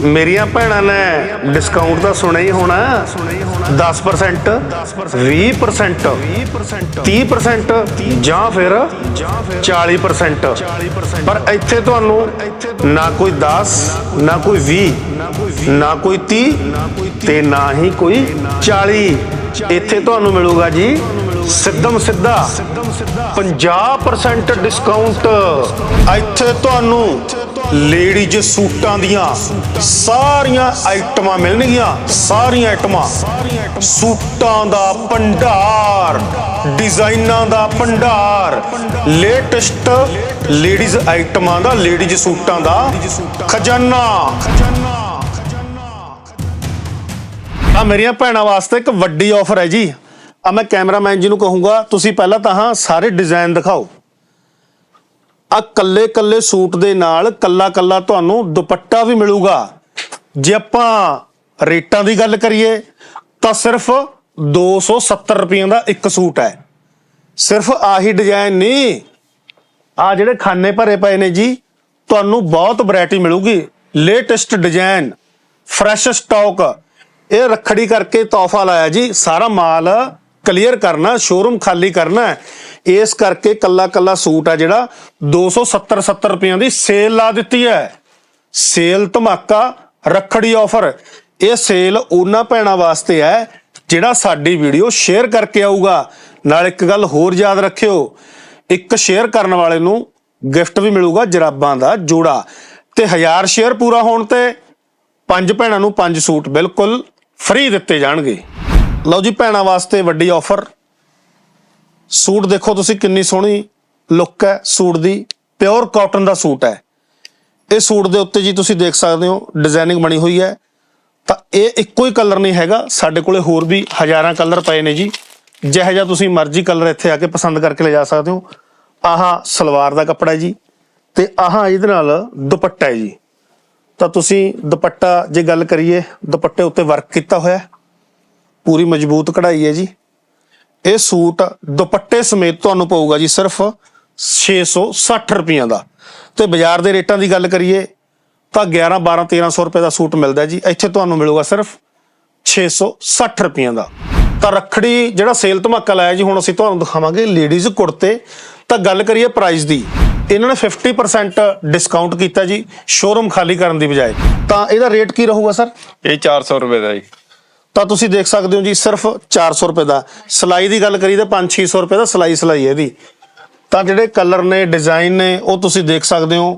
ਮੇਰੀਆਂ ਭੈਣਾਂ ਨੇ ਡਿਸਕਾਊਂਟ ਤਾਂ ਸੁਣਿਆ ਹੀ ਹੋਣਾ। 10% 20% 30% ਜਾਂ ਫਿਰ 40% ਪਰ ਇੱਥੇ ਤੁਹਾਨੂੰ ਨਾ ਕੋਈ 10 ਨਾ ਕੋਈ 20 ਨਾ ਕੋਈ 30 ਤੇ ਨਾ ਹੀ ਕੋਈ 40 ਇੱਥੇ ਤੁਹਾਨੂੰ ਮਿਲੂਗਾ ਜੀ ਸਿੱਧਮ ਸਿੱਧਾ। 50% ਡਿਸਕਾਊਂਟ ਇੱਥੇ ਤੁਹਾਨੂੰ ਲੇਡੀਜ਼ ਸੂਟਾਂ ਦੀਆਂ ਸਾਰੀਆਂ ਆਈਟਮਾਂ ਮਿਲਣਗੀਆਂ, ਸਾਰੀਆਂ ਆਈਟਮਾਂ। ਸੂਟਾਂ ਦਾ ਭੰਡਾਰ, ਡਿਜ਼ਾਈਨਾਂ ਦਾ ਭੰਡਾਰ, ਲੇਟੈਸਟ ਲੇਡੀਜ਼ ਆਈਟਮਾਂ ਦਾ, ਲੇਡੀਜ਼ ਸੂਟਾਂ ਦਾ ਖਜ਼ਾਨਾ। ਆ ਮੇਰੀਆਂ ਭੈਣਾਂ ਵਾਸਤੇ ਇੱਕ ਵੱਡੀ ਆਫਰ ਹੈ ਜੀ। ਆ ਮੈਂ ਕੈਮਰਾਮੈਨ ਜੀ ਨੂੰ ਕਹੂੰਗਾ, ਤੁਸੀਂ ਪਹਿਲਾਂ ਤਾਂ ਹਾਂ ਸਾਰੇ ਡਿਜ਼ਾਈਨ ਦਿਖਾਓ। ਆ ਕੱਲੇ ਕੱਲੇ ਸੂਟ ਦੇ ਨਾਲ ਕੱਲਾ ਕੱਲਾ ਤੁਹਾਨੂੰ ਦੁਪੱਟਾ ਵੀ ਮਿਲੂਗਾ। ਜੇ ਆਪਾਂ ਰੇਟਾਂ ਦੀ ਗੱਲ ਕਰੀਏ, ਤਾਂ ਸਿਰਫ 270 ਰੁਪਏ ਦਾ ਇੱਕ ਸੂਟ ਹੈ। ਸਿਰਫ ਆਹੀ ਡਿਜ਼ਾਈਨ ਨਹੀਂ, ਆ ਜਿਹੜੇ ਖਾਨੇ ਭਰੇ ਪਏ ਨੇ ਜੀ, ਤੁਹਾਨੂੰ ਬਹੁਤ ਵੈਰਾਈਟੀ ਮਿਲੂਗੀ। ਲੇਟੈਸਟ ਡਿਜ਼ਾਈਨ ਫਰੈਸ਼ ਸਟਾਕ ਇਹ ਰੱਖੜੀ ਕਰਕੇ ਤੋਹਫਾ ਲਾਇਆ ਜੀ, ਸਾਰਾ ਮਾਲ ਕਲੀਅਰ ਕਰਨਾ, ਸ਼ੋਰੂਮ ਖਾਲੀ ਕਰਨਾ ਇਸ ਕਰਕੇ ਕੱਲਾ ਕੱਲਾ ਸੂਟ ਆ ਜਿਹੜਾ 270 70 ਰੁਪਈਆਂ ਦੀ ਸੇਲ ਲਾ ਦਿੱਤੀ ਹੈ। ਸੇਲ ਧਮਾਕਾ, ਰੱਖੜੀ ਆਫਰ। ਇਹ ਸੇਲ ਉਹਨਾਂ ਭੈਣਾਂ ਵਾਸਤੇ ਹੈ ਜਿਹੜਾ ਸਾਡੀ ਵੀਡੀਓ ਸ਼ੇਅਰ ਕਰਕੇ ਆਊਗਾ। ਨਾਲ ਇੱਕ ਗੱਲ ਹੋਰ ਯਾਦ ਰੱਖਿਓ, ਇੱਕ ਸ਼ੇਅਰ ਕਰਨ ਵਾਲੇ ਨੂੰ ਗਿਫਟ ਵੀ ਮਿਲੂਗਾ ਜਰਾਬਾਂ ਦਾ ਜੋੜਾ। ਤੇ 1000 ਸ਼ੇਅਰ ਪੂਰਾ ਹੋਣ ਤੇ ਪੰਜ ਭੈਣਾਂ ਨੂੰ ਪੰਜ ਸੂਟ ਬਿਲਕੁਲ ਫ੍ਰੀ ਦਿੱਤੇ ਜਾਣਗੇ। ਲਓ ਜੀ, ਭੈਣਾਂ ਵਾਸਤੇ ਵੱਡੀ ਆਫਰ ਸੂਟ ਦੇਖੋ ਤੁਸੀਂ ਕਿੰਨੀ ਸੋਹਣੀ ਲੁੱਕ ਹੈ, ਸੂਟ ਦੀ। ਪਿਓਰ ਕਾਟਨ ਦਾ ਸੂਟ ਹੈ। ਇਹ ਸੂਟ ਦੇ ਉੱਤੇ ਜੀ ਤੁਸੀਂ ਦੇਖ ਸਕਦੇ ਹੋ ਡਿਜ਼ਾਈਨਿੰਗ ਬਣੀ ਹੋਈ ਹੈ। ਤਾਂ ਇਹ ਇੱਕੋ ਹੀ ਕਲਰ ਨਹੀਂ ਹੈਗਾ, ਸਾਡੇ ਕੋਲੇ ਹੋਰ ਵੀ ਹਜ਼ਾਰਾਂ ਕਲਰ ਪਏ ਨੇ ਜੀ। ਜਿਹੋ ਜਿਹਾ ਤੁਸੀਂ ਮਰਜ਼ੀ ਕਲਰ ਇੱਥੇ ਆ ਕੇ ਪਸੰਦ ਕਰਕੇ ਲੈ ਜਾ ਸਕਦੇ ਹੋ। ਆਹ ਸਲਵਾਰ ਦਾ ਕੱਪੜਾ ਜੀ। ਤੇ ਆਹ ਇਹਦੇ ਨਾਲ ਦੁਪੱਟਾ ਹੈ ਜੀ। ਤਾਂ ਤੁਸੀਂ ਦੁਪੱਟਾ ਜੇ ਗੱਲ ਕਰੀਏ, ਦੁਪੱਟੇ ਉੱਤੇ ਵਰਕ ਕੀਤਾ ਹੋਇਆ ਪੂਰੀ ਮਜ਼ਬੂਤ ਕਢਾਈ ਹੈ ਜੀ। ਇਹ ਸੂਟ ਦੁਪੱਟੇ ਸਮੇਤ ਤੁਹਾਨੂੰ ਪਊਗਾ ਜੀ ਸਿਰਫ 660 ਰੁਪਈਆਂ ਦਾ। ਤੇ ਬਾਜ਼ਾਰ ਦੇ ਰੇਟਾਂ ਦੀ ਗੱਲ ਕਰੀਏ ਤਾਂ 11 12 1300 ਰੁਪਏ ਦਾ ਸੂਟ ਮਿਲਦਾ ਜੀ। ਇੱਥੇ ਤੁਹਾਨੂੰ ਮਿਲੂਗਾ ਸਿਰਫ 660 ਰੁਪਈਆਂ ਦਾ। ਤਾਂ ਰੱਖੜੀ ਜਿਹੜਾ ਸੇਲ ਧਮਾਕਾ ਲਾਇਆ ਜੀ, ਹੁਣ ਅਸੀਂ ਤੁਹਾਨੂੰ ਦਿਖਾਵਾਂਗੇ ਲੇਡੀਜ਼ ਕੁੜਤੇ। ਤਾਂ ਗੱਲ ਕਰੀਏ ਪ੍ਰਾਈਸ ਦੀ, ਇਹਨਾਂ ਨੇ 50% ਡਿਸਕਾਊਂਟ ਕੀਤਾ ਜੀ ਸ਼ੋਰੂਮ ਖਾਲੀ ਕਰਨ ਦੀ ਬਜਾਏ। ਤਾਂ ਇਹਦਾ ਰੇਟ ਕੀ ਰਹੂਗਾ ਸਰ? ਇਹ 400 ਰੁਪਏ ਦਾ ਜੀ। ਤਾਂ ਤੁਸੀਂ ਦੇਖ ਸਕਦੇ ਹੋ ਜੀ, ਸਿਰਫ 400 ਰੁਪਏ ਦਾ। ਸਿਲਾਈ ਦੀ ਗੱਲ ਕਰੀ ਤਾਂ 5-600 ਰੁਪਏ ਦਾ ਸਿਲਾਈ ਸਿਲਾਈ ਹੈ ਇਹਦੀ। ਤਾਂ ਜਿਹੜੇ ਕਲਰ ਨੇ, ਡਿਜ਼ਾਈਨ ਨੇ, ਉਹ ਤੁਸੀਂ ਦੇਖ ਸਕਦੇ ਹੋ।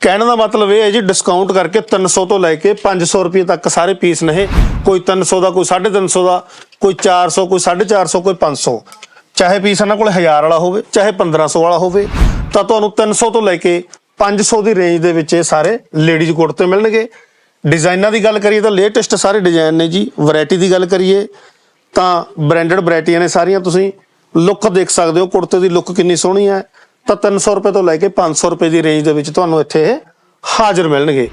ਕਹਿਣ ਦਾ ਮਤਲਬ ਇਹ ਹੈ ਜੀ ਡਿਸਕਾਊਂਟ ਕਰਕੇ 300 ਤੋਂ ਲੈ ਕੇ 500 ਰੁਪਏ ਤੱਕ ਸਾਰੇ ਪੀਸ ਨੇ ਕੋਈ 300 ਦਾ, ਕੋਈ 350 ਦਾ, ਕੋਈ 400 ਕੋਈ 450 ਕੋਈ 500 ਚਾਹੇ ਪੀਸ ਇਹਨਾਂ ਕੋਲ 1000 ਵਾਲਾ ਹੋਵੇ, ਚਾਹੇ 1500 ਵਾਲਾ ਹੋਵੇ, ਤਾਂ ਤੁਹਾਨੂੰ 300 ਤੋਂ ਲੈ ਕੇ 500 ਦੀ ਰੇਂਜ ਦੇ ਵਿੱਚ ਇਹ ਸਾਰੇ ਲੇਡੀਜ਼ ਕੁੜਤੇ ਮਿਲਣਗੇ। ਡਿਜ਼ਾਈਨਾਂ ਦੀ ਗੱਲ ਕਰੀਏ ਤਾਂ ਲੇਟੈਸਟ ਸਾਰੇ ਡਿਜ਼ਾਈਨ ਨੇ ਜੀ, ਵੈਰਾਈਟੀ ਦੀ ਗੱਲ ਕਰੀਏ ਤਾਂ ਬ੍ਰਾਂਡਡ ਵੈਰਾਈਟੀਆਂ ਨੇ ਸਾਰੀਆਂ, ਤੁਸੀਂ ਲੁੱਕ ਦੇਖ ਸਕਦੇ ਹੋ, ਕੁੜਤੇ ਦੀ ਲੁੱਕ ਕਿੰਨੀ ਸੋਹਣੀ ਹੈ, ਤਾਂ 300 ਰੁਪਏ ਤੋਂ ਲੈ ਕੇ 500 ਰੁਪਏ ਦੀ ਰੇਂਜ ਦੇ ਵਿੱਚ ਤੁਹਾਨੂੰ ਇੱਥੇ ਇਹ ਹਾਜ਼ਰ ਮਿਲਣਗੇ।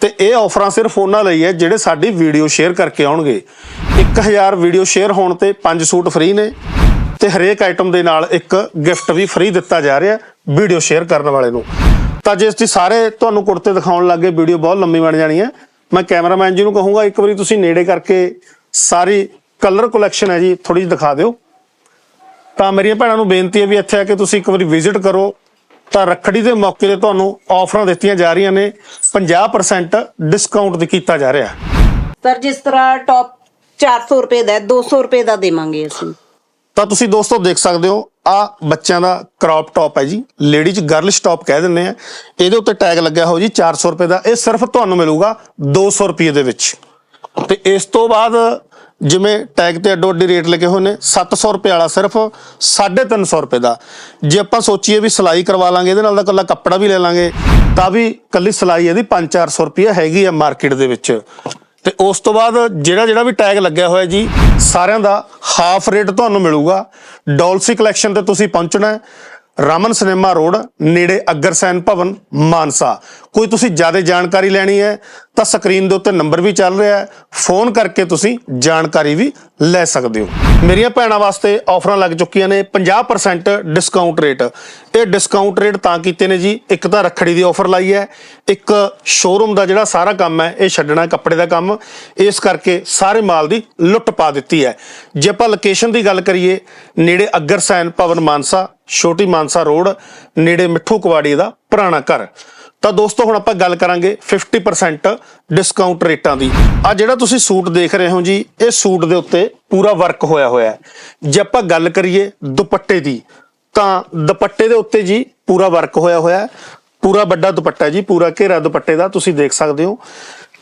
ਤੇ ਇਹ ਆਫਰਾਂ ਸਿਰਫ ਉਹਨਾਂ ਲਈ ਹੈ ਜਿਹੜੇ ਸਾਡੀ ਵੀਡੀਓ ਸ਼ੇਅਰ ਕਰਕੇ ਆਉਣਗੇ। 1000 ਵੀਡੀਓ ਸ਼ੇਅਰ ਹੋਣ ਤੇ 5 ਸੂਟ ਫ੍ਰੀ ਨੇ ਤੇ ਹਰੇਕ ਆਈਟਮ ਦੇ ਨਾਲ ਇੱਕ ਗਿਫਟ ਵੀ ਫ੍ਰੀ ਦਿੱਤਾ ਜਾ ਰਿਹਾ ਵੀਡੀਓ ਸ਼ੇਅਰ ਕਰਨ ਵਾਲੇ ਨੂੰ। ਤਾਂ ਜੇ ਅਸੀਂ ਸਾਰੇ ਤੁਹਾਨੂੰ ਕੁੜਤੇ ਦਿਖਾਉਣ ਲੱਗੇ ਵੀਡੀਓ ਬਹੁਤ ਲੰਮੀ ਬਣ ਜਾਣੀ ਹੈ। ਮੈਂ ਕੈਮਰਾਮੈਨ ਜੀ ਨੂੰ ਕਹੂੰਗਾ ਇੱਕ ਵਾਰੀ ਤੁਸੀਂ ਨੇੜੇ ਕਰਕੇ ਸਾਰੀ ਕਲਰ ਕਲੈਕਸ਼ਨ ਹੈ ਜੀ ਥੋੜੀ ਜਿਹੀ ਦਿਖਾ ਦਿਓ। ਤਾਂ ਮੇਰੀਆਂ ਭੈਣਾਂ ਨੂੰ ਬੇਨਤੀ ਹੈ ਵੀ ਇੱਥੇ ਆ ਕੇ ਤੁਸੀਂ ਇੱਕ ਵਾਰੀ ਵਿਜ਼ਿਟ ਕਰੋ। ਤਾਂ ਰੱਖੜੀ ਦੇ ਮੌਕੇ ਤੇ ਤੁਹਾਨੂੰ ਆਫਰਾਂ ਦਿੱਤੀਆਂ ਜਾ ਰਹੀਆਂ ਨੇ। 50% ਡਿਸਕਾਊਂਟ ਤੇ ਕੀਤਾ ਜਾ ਰਿਹਾ। ਸਰ ਜਿਸ ਤਰ੍ਹਾਂ ਟੌਪ 400 ਰੁਪਏ ਦਾ ਹੈ, 200 ਰੁਪਏ ਦਾ ਦੇਵਾਂਗੇ ਅਸੀਂ। ਤਾਂ ਤੁਸੀਂ ਦੋਸਤੋ ਦੇਖ ਸਕਦੇ ਹੋ, ਆ ਬੱਚਿਆਂ ਦਾ ਕ੍ਰੌਪ ਟੌਪ ਹੈ ਜੀ। ਲੇਡੀਜ਼ ਗਰਲਸ਼ ਟੌਪ ਕਹਿ ਦਿੰਦੇ ਆ। ਇਹਦੇ ਉੱਤੇ ਟੈਗ ਲੱਗਿਆ ਹੋ ਜੀ 400 ਰੁਪਏ ਦਾ। ਇਹ ਸਿਰਫ ਤੁਹਾਨੂੰ ਮਿਲੂਗਾ 200 ਰੁਪਏ ਦੇ ਵਿੱਚ। ਤੇ ਇਸ ਤੋਂ ਬਾਅਦ ਜਿਵੇਂ ਟੈਗ ਤੇ ਅੱਡੋ ਅੱਡੀ ਰੇਟ ਲੱਗੇ ਹੋਏ ਨੇ 700 ਰੁਪਏ ਵਾਲਾ ਸਿਰਫ 350 ਰੁਪਏ ਦਾ। ਜੇ ਆਪਾਂ ਸੋਚੀਏ ਵੀ ਸਿਲਾਈ ਕਰਵਾ ਲਾਂਗੇ, ਇਹਦੇ ਨਾਲ ਦਾ ਕੱਲਾ ਕੱਪੜਾ ਵੀ ਲੈ ਲਾਂਗੇ, ਤਾਂ ਵੀ ਕੱਲੀ ਸਿਲਾਈ ਇਹਦੀ 5-400 ਰੁਪਏ ਹੈਗੀ ਆ ਮਾਰਕੀਟ ਦੇ ਵਿੱਚ। ਤੇ ਉਸ ਤੋਂ ਬਾਅਦ ਜਿਹੜਾ ਜਿਹੜਾ ਵੀ ਟੈਗ ਲੱਗਿਆ ਹੋਇਆ ਜੀ, ਸਾਰਿਆਂ ਦਾ ਹਾਫ ਰੇਟ ਤੁਹਾਨੂੰ ਮਿਲੂਗਾ। ਡੋਲਸੀ ਕਲੈਕਸ਼ਨ ਤੇ ਤੁਸੀਂ ਪਹੁੰਚਣਾ ਹੈ। ਰਮਨ ਸਿਨੇਮਾ ਰੋਡ, ਨੇੜੇ ਅਗਰਸੈਨ ਭਵਨ, ਮਾਨਸਾ। ਕੋਈ ਤੁਸੀਂ ਜ਼ਿਆਦਾ ਜਾਣਕਾਰੀ ਲੈਣੀ ਹੈ, ਤਾਂ ਸਕਰੀਨ ਦੇ ਉੱਤੇ ਨੰਬਰ ਵੀ ਚੱਲ ਰਿਹਾ ਹੈ। ਫੋਨ ਕਰਕੇ ਤੁਸੀਂ ਜਾਣਕਾਰੀ ਵੀ ਲੈ ਸਕਦੇ ਹੋ। ਮੇਰੀਆਂ ਭੈਣਾਂ ਵਾਸਤੇ ਆਫਰਾਂ ਲੱਗ ਚੁੱਕੀਆਂ ਨੇ 50% ਡਿਸਕਾਊਂਟ ਰੇਟ ਇਹ ਡਿਸਕਾਊਂਟ ਰੇਟ ਤਾਂ ਕੀਤੇ ਨੇ ਜੀ, ਇੱਕ ਤਾਂ ਰੱਖੜੀ ਦੀ ਆਫਰ ਲਾਈ ਹੈ, ਇੱਕ ਸ਼ੋਰੂਮ ਦਾ ਜਿਹੜਾ ਸਾਰਾ ਕੰਮ ਹੈ, ਇਹ ਛੱਡਣਾ ਕੱਪੜੇ ਦਾ ਕੰਮ। ਇਸ ਕਰਕੇ ਸਾਰੇ ਮਾਲ ਦੀ ਲੁੱਟ ਪਾ ਦਿੱਤੀ ਹੈ। ਜੇ ਆਪਾਂ ਲੋਕੇਸ਼ਨ ਦੀ ਗੱਲ ਕਰੀਏ, ਨੇੜੇ ਅਗਰਸੈਨ ਭਵਨ, ਮਾਨਸਾ ਛੋਟੀ ਮਾਨਸਾ ਰੋਡ, ਨੇੜੇ ਮਿੱਠੂ ਕੁਵਾੜੀ ਦਾ ਪੁਰਾਣਾ ਘਰ। ਤਾਂ ਦੋਸਤੋ, ਹੁਣ ਆਪਾਂ ਗੱਲ ਕਰਾਂਗੇ 50% ਡਿਸਕਾਊਂਟ ਰੇਟਾਂ ਦੀ। ਆ ਜਿਹੜਾ ਤੁਸੀਂ ਸੂਟ ਦੇਖ ਰਹੇ ਹੋ ਜੀ, ਇਹ ਸੂਟ ਦੇ ਉੱਤੇ ਪੂਰਾ ਵਰਕ ਹੋਇਆ ਹੋਇਆ ਹੈ। ਜੇ ਆਪਾਂ ਗੱਲ ਕਰੀਏ ਦੁਪੱਟੇ ਦੀ, ਤਾਂ ਦੁਪੱਟੇ ਦੇ ਉੱਤੇ ਜੀ ਪੂਰਾ ਵਰਕ ਹੋਇਆ ਹੋਇਆ ਹੈ। ਪੂਰਾ ਵੱਡਾ ਦੁਪੱਟਾ ਜੀ, ਪੂਰਾ ਘੇਰਾ ਦੁਪੱਟੇ ਦਾ ਤੁਸੀਂ ਦੇਖ ਸਕਦੇ ਹੋ।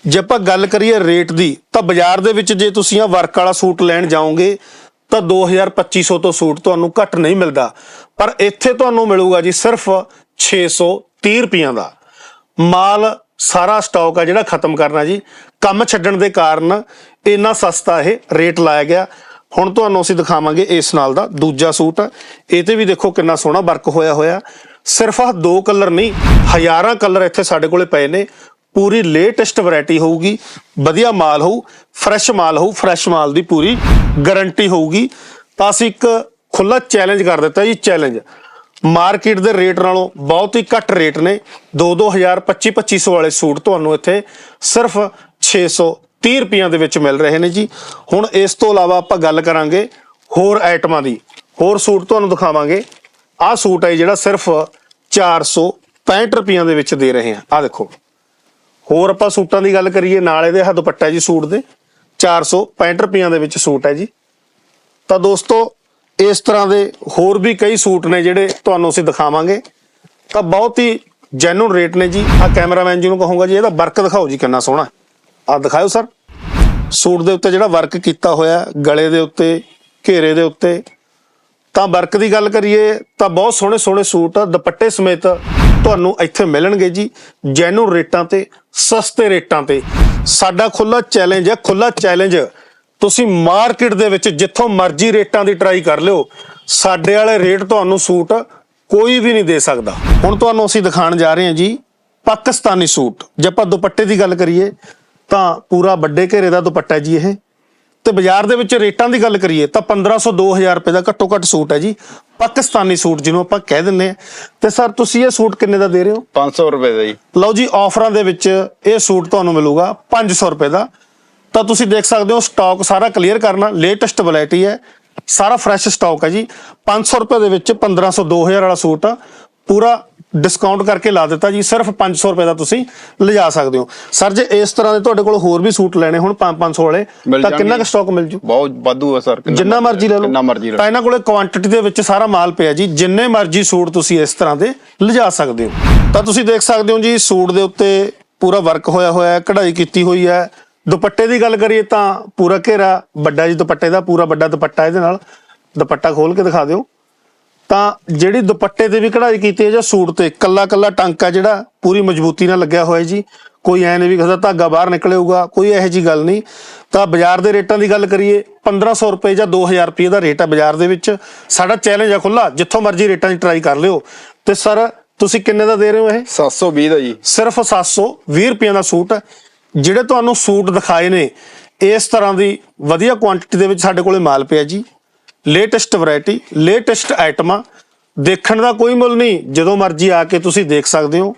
ਜੇ ਆਪਾਂ ਗੱਲ ਕਰੀਏ ਰੇਟ ਦੀ, ਤਾਂ ਬਾਜ਼ਾਰ ਦੇ ਵਿੱਚ ਜੇ ਤੁਸੀਂ ਆ ਵਰਕ ਵਾਲਾ ਸੂਟ ਲੈਣ ਜਾਓਗੇ ਤਾਂ 2000 2500 ਤੋਂ ਸੂਟ ਤੁਹਾਨੂੰ ਘੱਟ ਨਹੀਂ ਮਿਲਦਾ। ਪਰ ਇੱਥੇ ਤੁਹਾਨੂੰ ਮਿਲੂਗਾ ਜੀ ਸਿਰਫ 630 ਰੁਪਈਆਂ ਦਾ। ਮਾਲ ਸਾਰਾ ਸਟਾਕ ਆ ਜਿਹੜਾ ਖਤਮ ਕਰਨਾ ਜੀ। ਕੰਮ ਛੱਡਣ ਦੇ ਕਾਰਨ ਇੰਨਾ ਸਸਤਾ ਇਹ ਰੇਟ ਲਾਇਆ ਗਿਆ। ਹੁਣ ਤੁਹਾਨੂੰ ਅਸੀਂ ਦਿਖਾਵਾਂਗੇ ਇਸ ਨਾਲ ਦਾ ਦੂਜਾ ਸੂਟ। ਇਹ ਤੇ ਵੀ ਦੇਖੋ ਕਿੰਨਾ ਸੋਹਣਾ ਵਰਕ ਹੋਇਆ ਹੋਇਆ। ਸਿਰਫ ਆ ਦੋ ਕਲਰ ਨਹੀਂ, ਹਜ਼ਾਰਾਂ ਕਲਰ ਇੱਥੇ ਸਾਡੇ ਕੋਲੇ ਪਏ ਨੇ। ਪੂਰੀ ਲੇਟੈਸਟ ਵੈਰਾਈਟੀ ਹੋਊਗੀ, ਵਧੀਆ ਮਾਲ ਹੋਊ ਫਰੈਸ਼ ਮਾਲ ਹੋਊ ਫਰੈਸ਼ ਮਾਲ ਦੀ ਪੂਰੀ ਗਾਰੰਟੀ ਹੋਊਗੀ। ਤਾਂ ਅਸੀਂ ਇੱਕ ਖੁੱਲਾ ਚੈਲੰਜ ਕਰ ਦਿੱਤਾ ਜੀ ਚੈਲੰਜ ਮਾਰਕੀਟ ਦੇ ਰੇਟ ਨਾਲੋਂ ਬਹੁਤ ਹੀ ਘੱਟ ਰੇਟ ਨੇ। 2-2000 25-2500 ਵਾਲੇ ਸੂਟ ਤੁਹਾਨੂੰ ਇੱਥੇ ਸਿਰਫ 630 ਰੁਪਈਆਂ ਦੇ ਵਿੱਚ ਮਿਲ ਰਹੇ ਨੇ ਜੀ। ਹੁਣ ਇਸ ਤੋਂ ਇਲਾਵਾ ਆਪਾਂ ਗੱਲ ਕਰਾਂਗੇ ਹੋਰ ਆਈਟਮਾਂ ਦੀ। ਹੋਰ ਸੂਟ ਤੁਹਾਨੂੰ ਦਿਖਾਵਾਂਗੇ। ਆਹ ਸੂਟ ਹੈ ਜਿਹੜਾ ਸਿਰਫ 465 ਰੁਪਈਆਂ ਦੇ ਵਿੱਚ ਦੇ ਰਹੇ ਹਾਂ। ਆਹ ਦੇਖੋ। ਹੋਰ ਆਪਾਂ ਸੂਟਾਂ ਦੀ ਗੱਲ ਕਰੀਏ, ਨਾਲ ਇਹਦੇ ਆਹ ਦੁਪੱਟਾ ਜੀ ਸੂਟ ਦੇ। 465 ਰੁਪਈਆਂ ਦੇ ਵਿੱਚ ਸੂਟ ਹੈ ਜੀ। ਤਾਂ ਦੋਸਤੋ, ਇਸ ਤਰ੍ਹਾਂ ਦੇ ਹੋਰ ਵੀ ਕਈ ਸੂਟ ਨੇ ਜਿਹੜੇ ਤੁਹਾਨੂੰ ਅਸੀਂ ਦਿਖਾਵਾਂਗੇ। ਤਾਂ ਬਹੁਤ ਹੀ ਜੈਨੂਨ ਰੇਟ ਨੇ ਜੀ। ਆ ਕੈਮਰਾਮੈਨ ਜੀ ਨੂੰ ਕਹੂੰਗਾ ਜੀ, ਇਹਦਾ ਵਰਕ ਦਿਖਾਓ ਜੀ ਕਿੰਨਾ ਸੋਹਣਾ। ਆ ਦਿਖਾਓ ਸਰ। ਸੂਟ ਦੇ ਉੱਤੇ ਜਿਹੜਾ ਵਰਕ ਕੀਤਾ ਹੋਇਆ, ਗਲੇ ਦੇ ਉੱਤੇ, ਘੇਰੇ ਦੇ ਉੱਤੇ। ਤਾਂ ਵਰਕ ਦੀ ਗੱਲ ਕਰੀਏ, ਤਾਂ ਬਹੁਤ ਸੋਹਣੇ ਸੋਹਣੇ ਸੂਟ ਦੁਪੱਟੇ ਸਮੇਤ ਤੁਹਾਨੂੰ ਇੱਥੇ ਮਿਲਣਗੇ ਜੀ ਜੈਨੂਨ ਰੇਟਾਂ ਤੇ, ਸਸਤੇ ਰੇਟਾਂ ਤੇ। ਸਾਡਾ ਖੁੱਲਾ ਚੈਲੰਜ ਹੈ ਖੁੱਲਾ ਚੈਲੰਜ ਤੁਸੀਂ ਮਾਰਕੀਟ ਦੇ ਵਿੱਚ ਜਿੱਥੋਂ ਮਰਜ਼ੀ ਰੇਟਾਂ ਦੀ ਟਰਾਈ ਕਰ ਲਿਓ, ਸਾਡੇ ਵਾਲੇ ਰੇਟ ਤੁਹਾਨੂੰ ਸੂਟ ਕੋਈ ਵੀ ਨਹੀਂ ਦੇ ਸਕਦਾ। ਹੁਣ ਤੁਹਾਨੂੰ ਅਸੀਂ ਦਿਖਾਉਣ ਜਾ ਰਹੇ ਹਾਂ ਜੀ, ਪਾਕਿਸਤਾਨੀ ਸੂਟ। ਜੇ ਆਪਾਂ ਦੁਪੱਟੇ ਦੀ ਗੱਲ ਕਰੀਏ, ਤਾਂ ਪੂਰਾ ਵੱਡੇ ਘੇਰੇ ਦਾ ਦੁਪੱਟਾ ਜੀ ਇਹ। ਤੇ ਬਾਜ਼ਾਰ ਦੇ ਵਿੱਚ ਰੇਟਾਂ ਦੀ ਗੱਲ ਕਰੀਏ ਤਾਂ 1500 2000 ਰੁਪਏ ਦਾ ਘੱਟੋ ਘੱਟ ਸੂਟ ਹੈ ਜੀ ਪਾਕਿਸਤਾਨੀ ਸੂਟ ਜਿਹਨੂੰ ਆਪਾਂ ਕਹਿ ਦਿੰਦੇ ਆ ਤੇ ਸਰ ਤੁਸੀਂ ਇਹ ਸੂਟ ਕਿੰਨੇ ਦਾ ਦੇ ਰਹੇ ਹੋ? 500 ਰੁਪਏ ਦਾ ਜੀ। ਲਓ ਜੀ ਆਫਰਾਂ ਦੇ ਵਿੱਚ ਇਹ ਸੂਟ ਤੁਹਾਨੂੰ ਮਿਲੂਗਾ 500 ਰੁਪਏ ਦਾ। ਤਾਂ ਤੁਸੀਂ ਦੇਖ ਸਕਦੇ ਹੋ ਸਟਾਕ ਸਾਰਾ ਕਲੀਅਰ ਕਰਨਾ ਲੇਟੈਸਟ ਵੈਰਾਈਟੀ ਹੈ ਸਾਰਾ ਫਰੈਸ਼ ਸਟਾਕ ਹੈ ਜੀ। 500 ਰੁਪਏ ਦੇ ਵਿੱਚ 1500 2000 ਵਾਲਾ ਸੂਟ ਪੂਰਾ ਡਿਸਕਾਊਂਟ ਕਰਕੇ ਲਾ ਦਿੱਤਾ ਜੀ ਸਿਰਫ 500 ਰੁਪਏ ਦਾ ਤੁਸੀਂ ਲਿਜਾ ਸਕਦੇ ਹੋ। ਸਰ ਜੇ ਇਸ ਤਰ੍ਹਾਂ ਦੇ ਤੁਹਾਡੇ ਕੋਲ ਹੋਰ ਵੀ ਸੂਟ ਲੈਣੇ ਹੁਣ 5-500 ਵਾਲੇ ਤਾਂ ਕਿੰਨਾ ਕੁ। ਸਟਾਕ ਮਿਲ ਜੂ? ਬਹੁਤ ਵਾਧੂ ਆ ਸਰ ਜਿੰਨਾ ਮਰਜ਼ੀ ਲੈ ਲਓ। ਜਿੰਨਾ ਮਰਜ਼ੀ ਲੈ ਤਾਂ ਇਹਨਾਂ ਕੋਲੇ ਕੁਆਂਟੀਟੀ ਦੇ ਵਿੱਚ ਸਾਰਾ ਮਾਲ ਪਿਆ ਜੀ ਜਿੰਨੇ ਮਰਜ਼ੀ ਸੂਟ ਤੁਸੀਂ ਇਸ ਤਰ੍ਹਾਂ ਦੇ ਲਿਜਾ ਸਕਦੇ ਹੋ। ਤਾਂ ਤੁਸੀਂ ਦੇਖ ਸਕਦੇ ਹੋ ਜੀ ਸੂਟ ਦੇ ਉੱਤੇ ਪੂਰਾ ਵਰਕ ਹੋਇਆ ਹੋਇਆ ਹੈ ਕਢਾਈ ਕੀਤੀ ਹੋਈ ਹੈ। ਦੁਪੱਟੇ ਦੀ ਗੱਲ ਕਰੀਏ ਤਾਂ ਪੂਰਾ ਘੇਰਾ ਵੱਡਾ ਜੀ ਦੁਪੱਟੇ ਦਾ ਪੂਰਾ ਵੱਡਾ ਦੁਪੱਟਾ ਇਹਦੇ ਨਾਲ। ਦੁਪੱਟਾ ਖੋਲ ਕੇ ਦਿਖਾ ਦਿਓ। ਤਾਂ ਜਿਹੜੀ ਦੁਪੱਟੇ ਤੇ ਵੀ ਕਢਾਈ ਕੀਤੀ ਹੈ ਜਾਂ ਸੂਟ ਤੇ ਕੱਲਾ ਕੱਲਾ ਟਾਂਕਾ ਜਿਹੜਾ ਪੂਰੀ ਮਜ਼ਬੂਤੀ ਨਾਲ ਲੱਗਿਆ ਹੋਇਆ ਜੀ। ਕੋਈ ਐ ਨਹੀਂ ਵੀ ਕਿਸੇ ਧਾਗਾ ਬਾਹਰ ਨਿਕਲੇਗਾ ਕੋਈ ਇਹੋ ਜੀ ਗੱਲ ਨਹੀਂ। ਤਾਂ ਬਾਜ਼ਾਰ ਦੇ ਰੇਟਾਂ ਦੀ ਗੱਲ ਕਰੀਏ 1500 ਰੁਪਏ ਜਾਂ 2000 ਰੁਪਏ ਦਾ ਰੇਟ ਹੈ ਬਾਜ਼ਾਰ ਦੇ ਵਿੱਚ। ਸਾਡਾ ਚੈਲੰਜ ਹੈ ਖੁੱਲਾ ਜਿੱਥੋਂ ਮਰਜ਼ੀ ਰੇਟਾਂ ਦੀ ਟਰਾਈ ਕਰ ਲਿਓ। ਤੇ ਸਰ ਤੁਸੀਂ ਕਿੰਨੇ ਦਾ ਦੇ ਰਹੇ ਹੋ ਇਹ? 720 ਦਾ ਜੀ। ਸਿਰਫ 720 ਰੁਪਏ ਦਾ ਸੂਟ ਹੈ ਜਿਹੜੇ ਤੁਹਾਨੂੰ ਸੂਟ ਦਿਖਾਏ ਨੇ ਇਸ ਤਰ੍ਹਾਂ ਦੀ ਵਧੀਆ ਕੁਆਂਟੀਟੀ ਦੇ ਵਿੱਚ ਸਾਡੇ ਕੋਲੇ ਮਾਲ ਪਿਆ ਜੀ। ਲੇਟੈਸਟ ਵੈਰਾਈਟੀ, ਲੇਟੈਸਟ ਆਈਟਮਾਂ, ਦੇਖਣ ਦਾ ਕੋਈ ਮੁੱਲ ਨਹੀਂ, ਜਦੋਂ ਮਰਜ਼ੀ ਆ ਕੇ ਤੁਸੀਂ ਦੇਖ ਸਕਦੇ ਹੋ।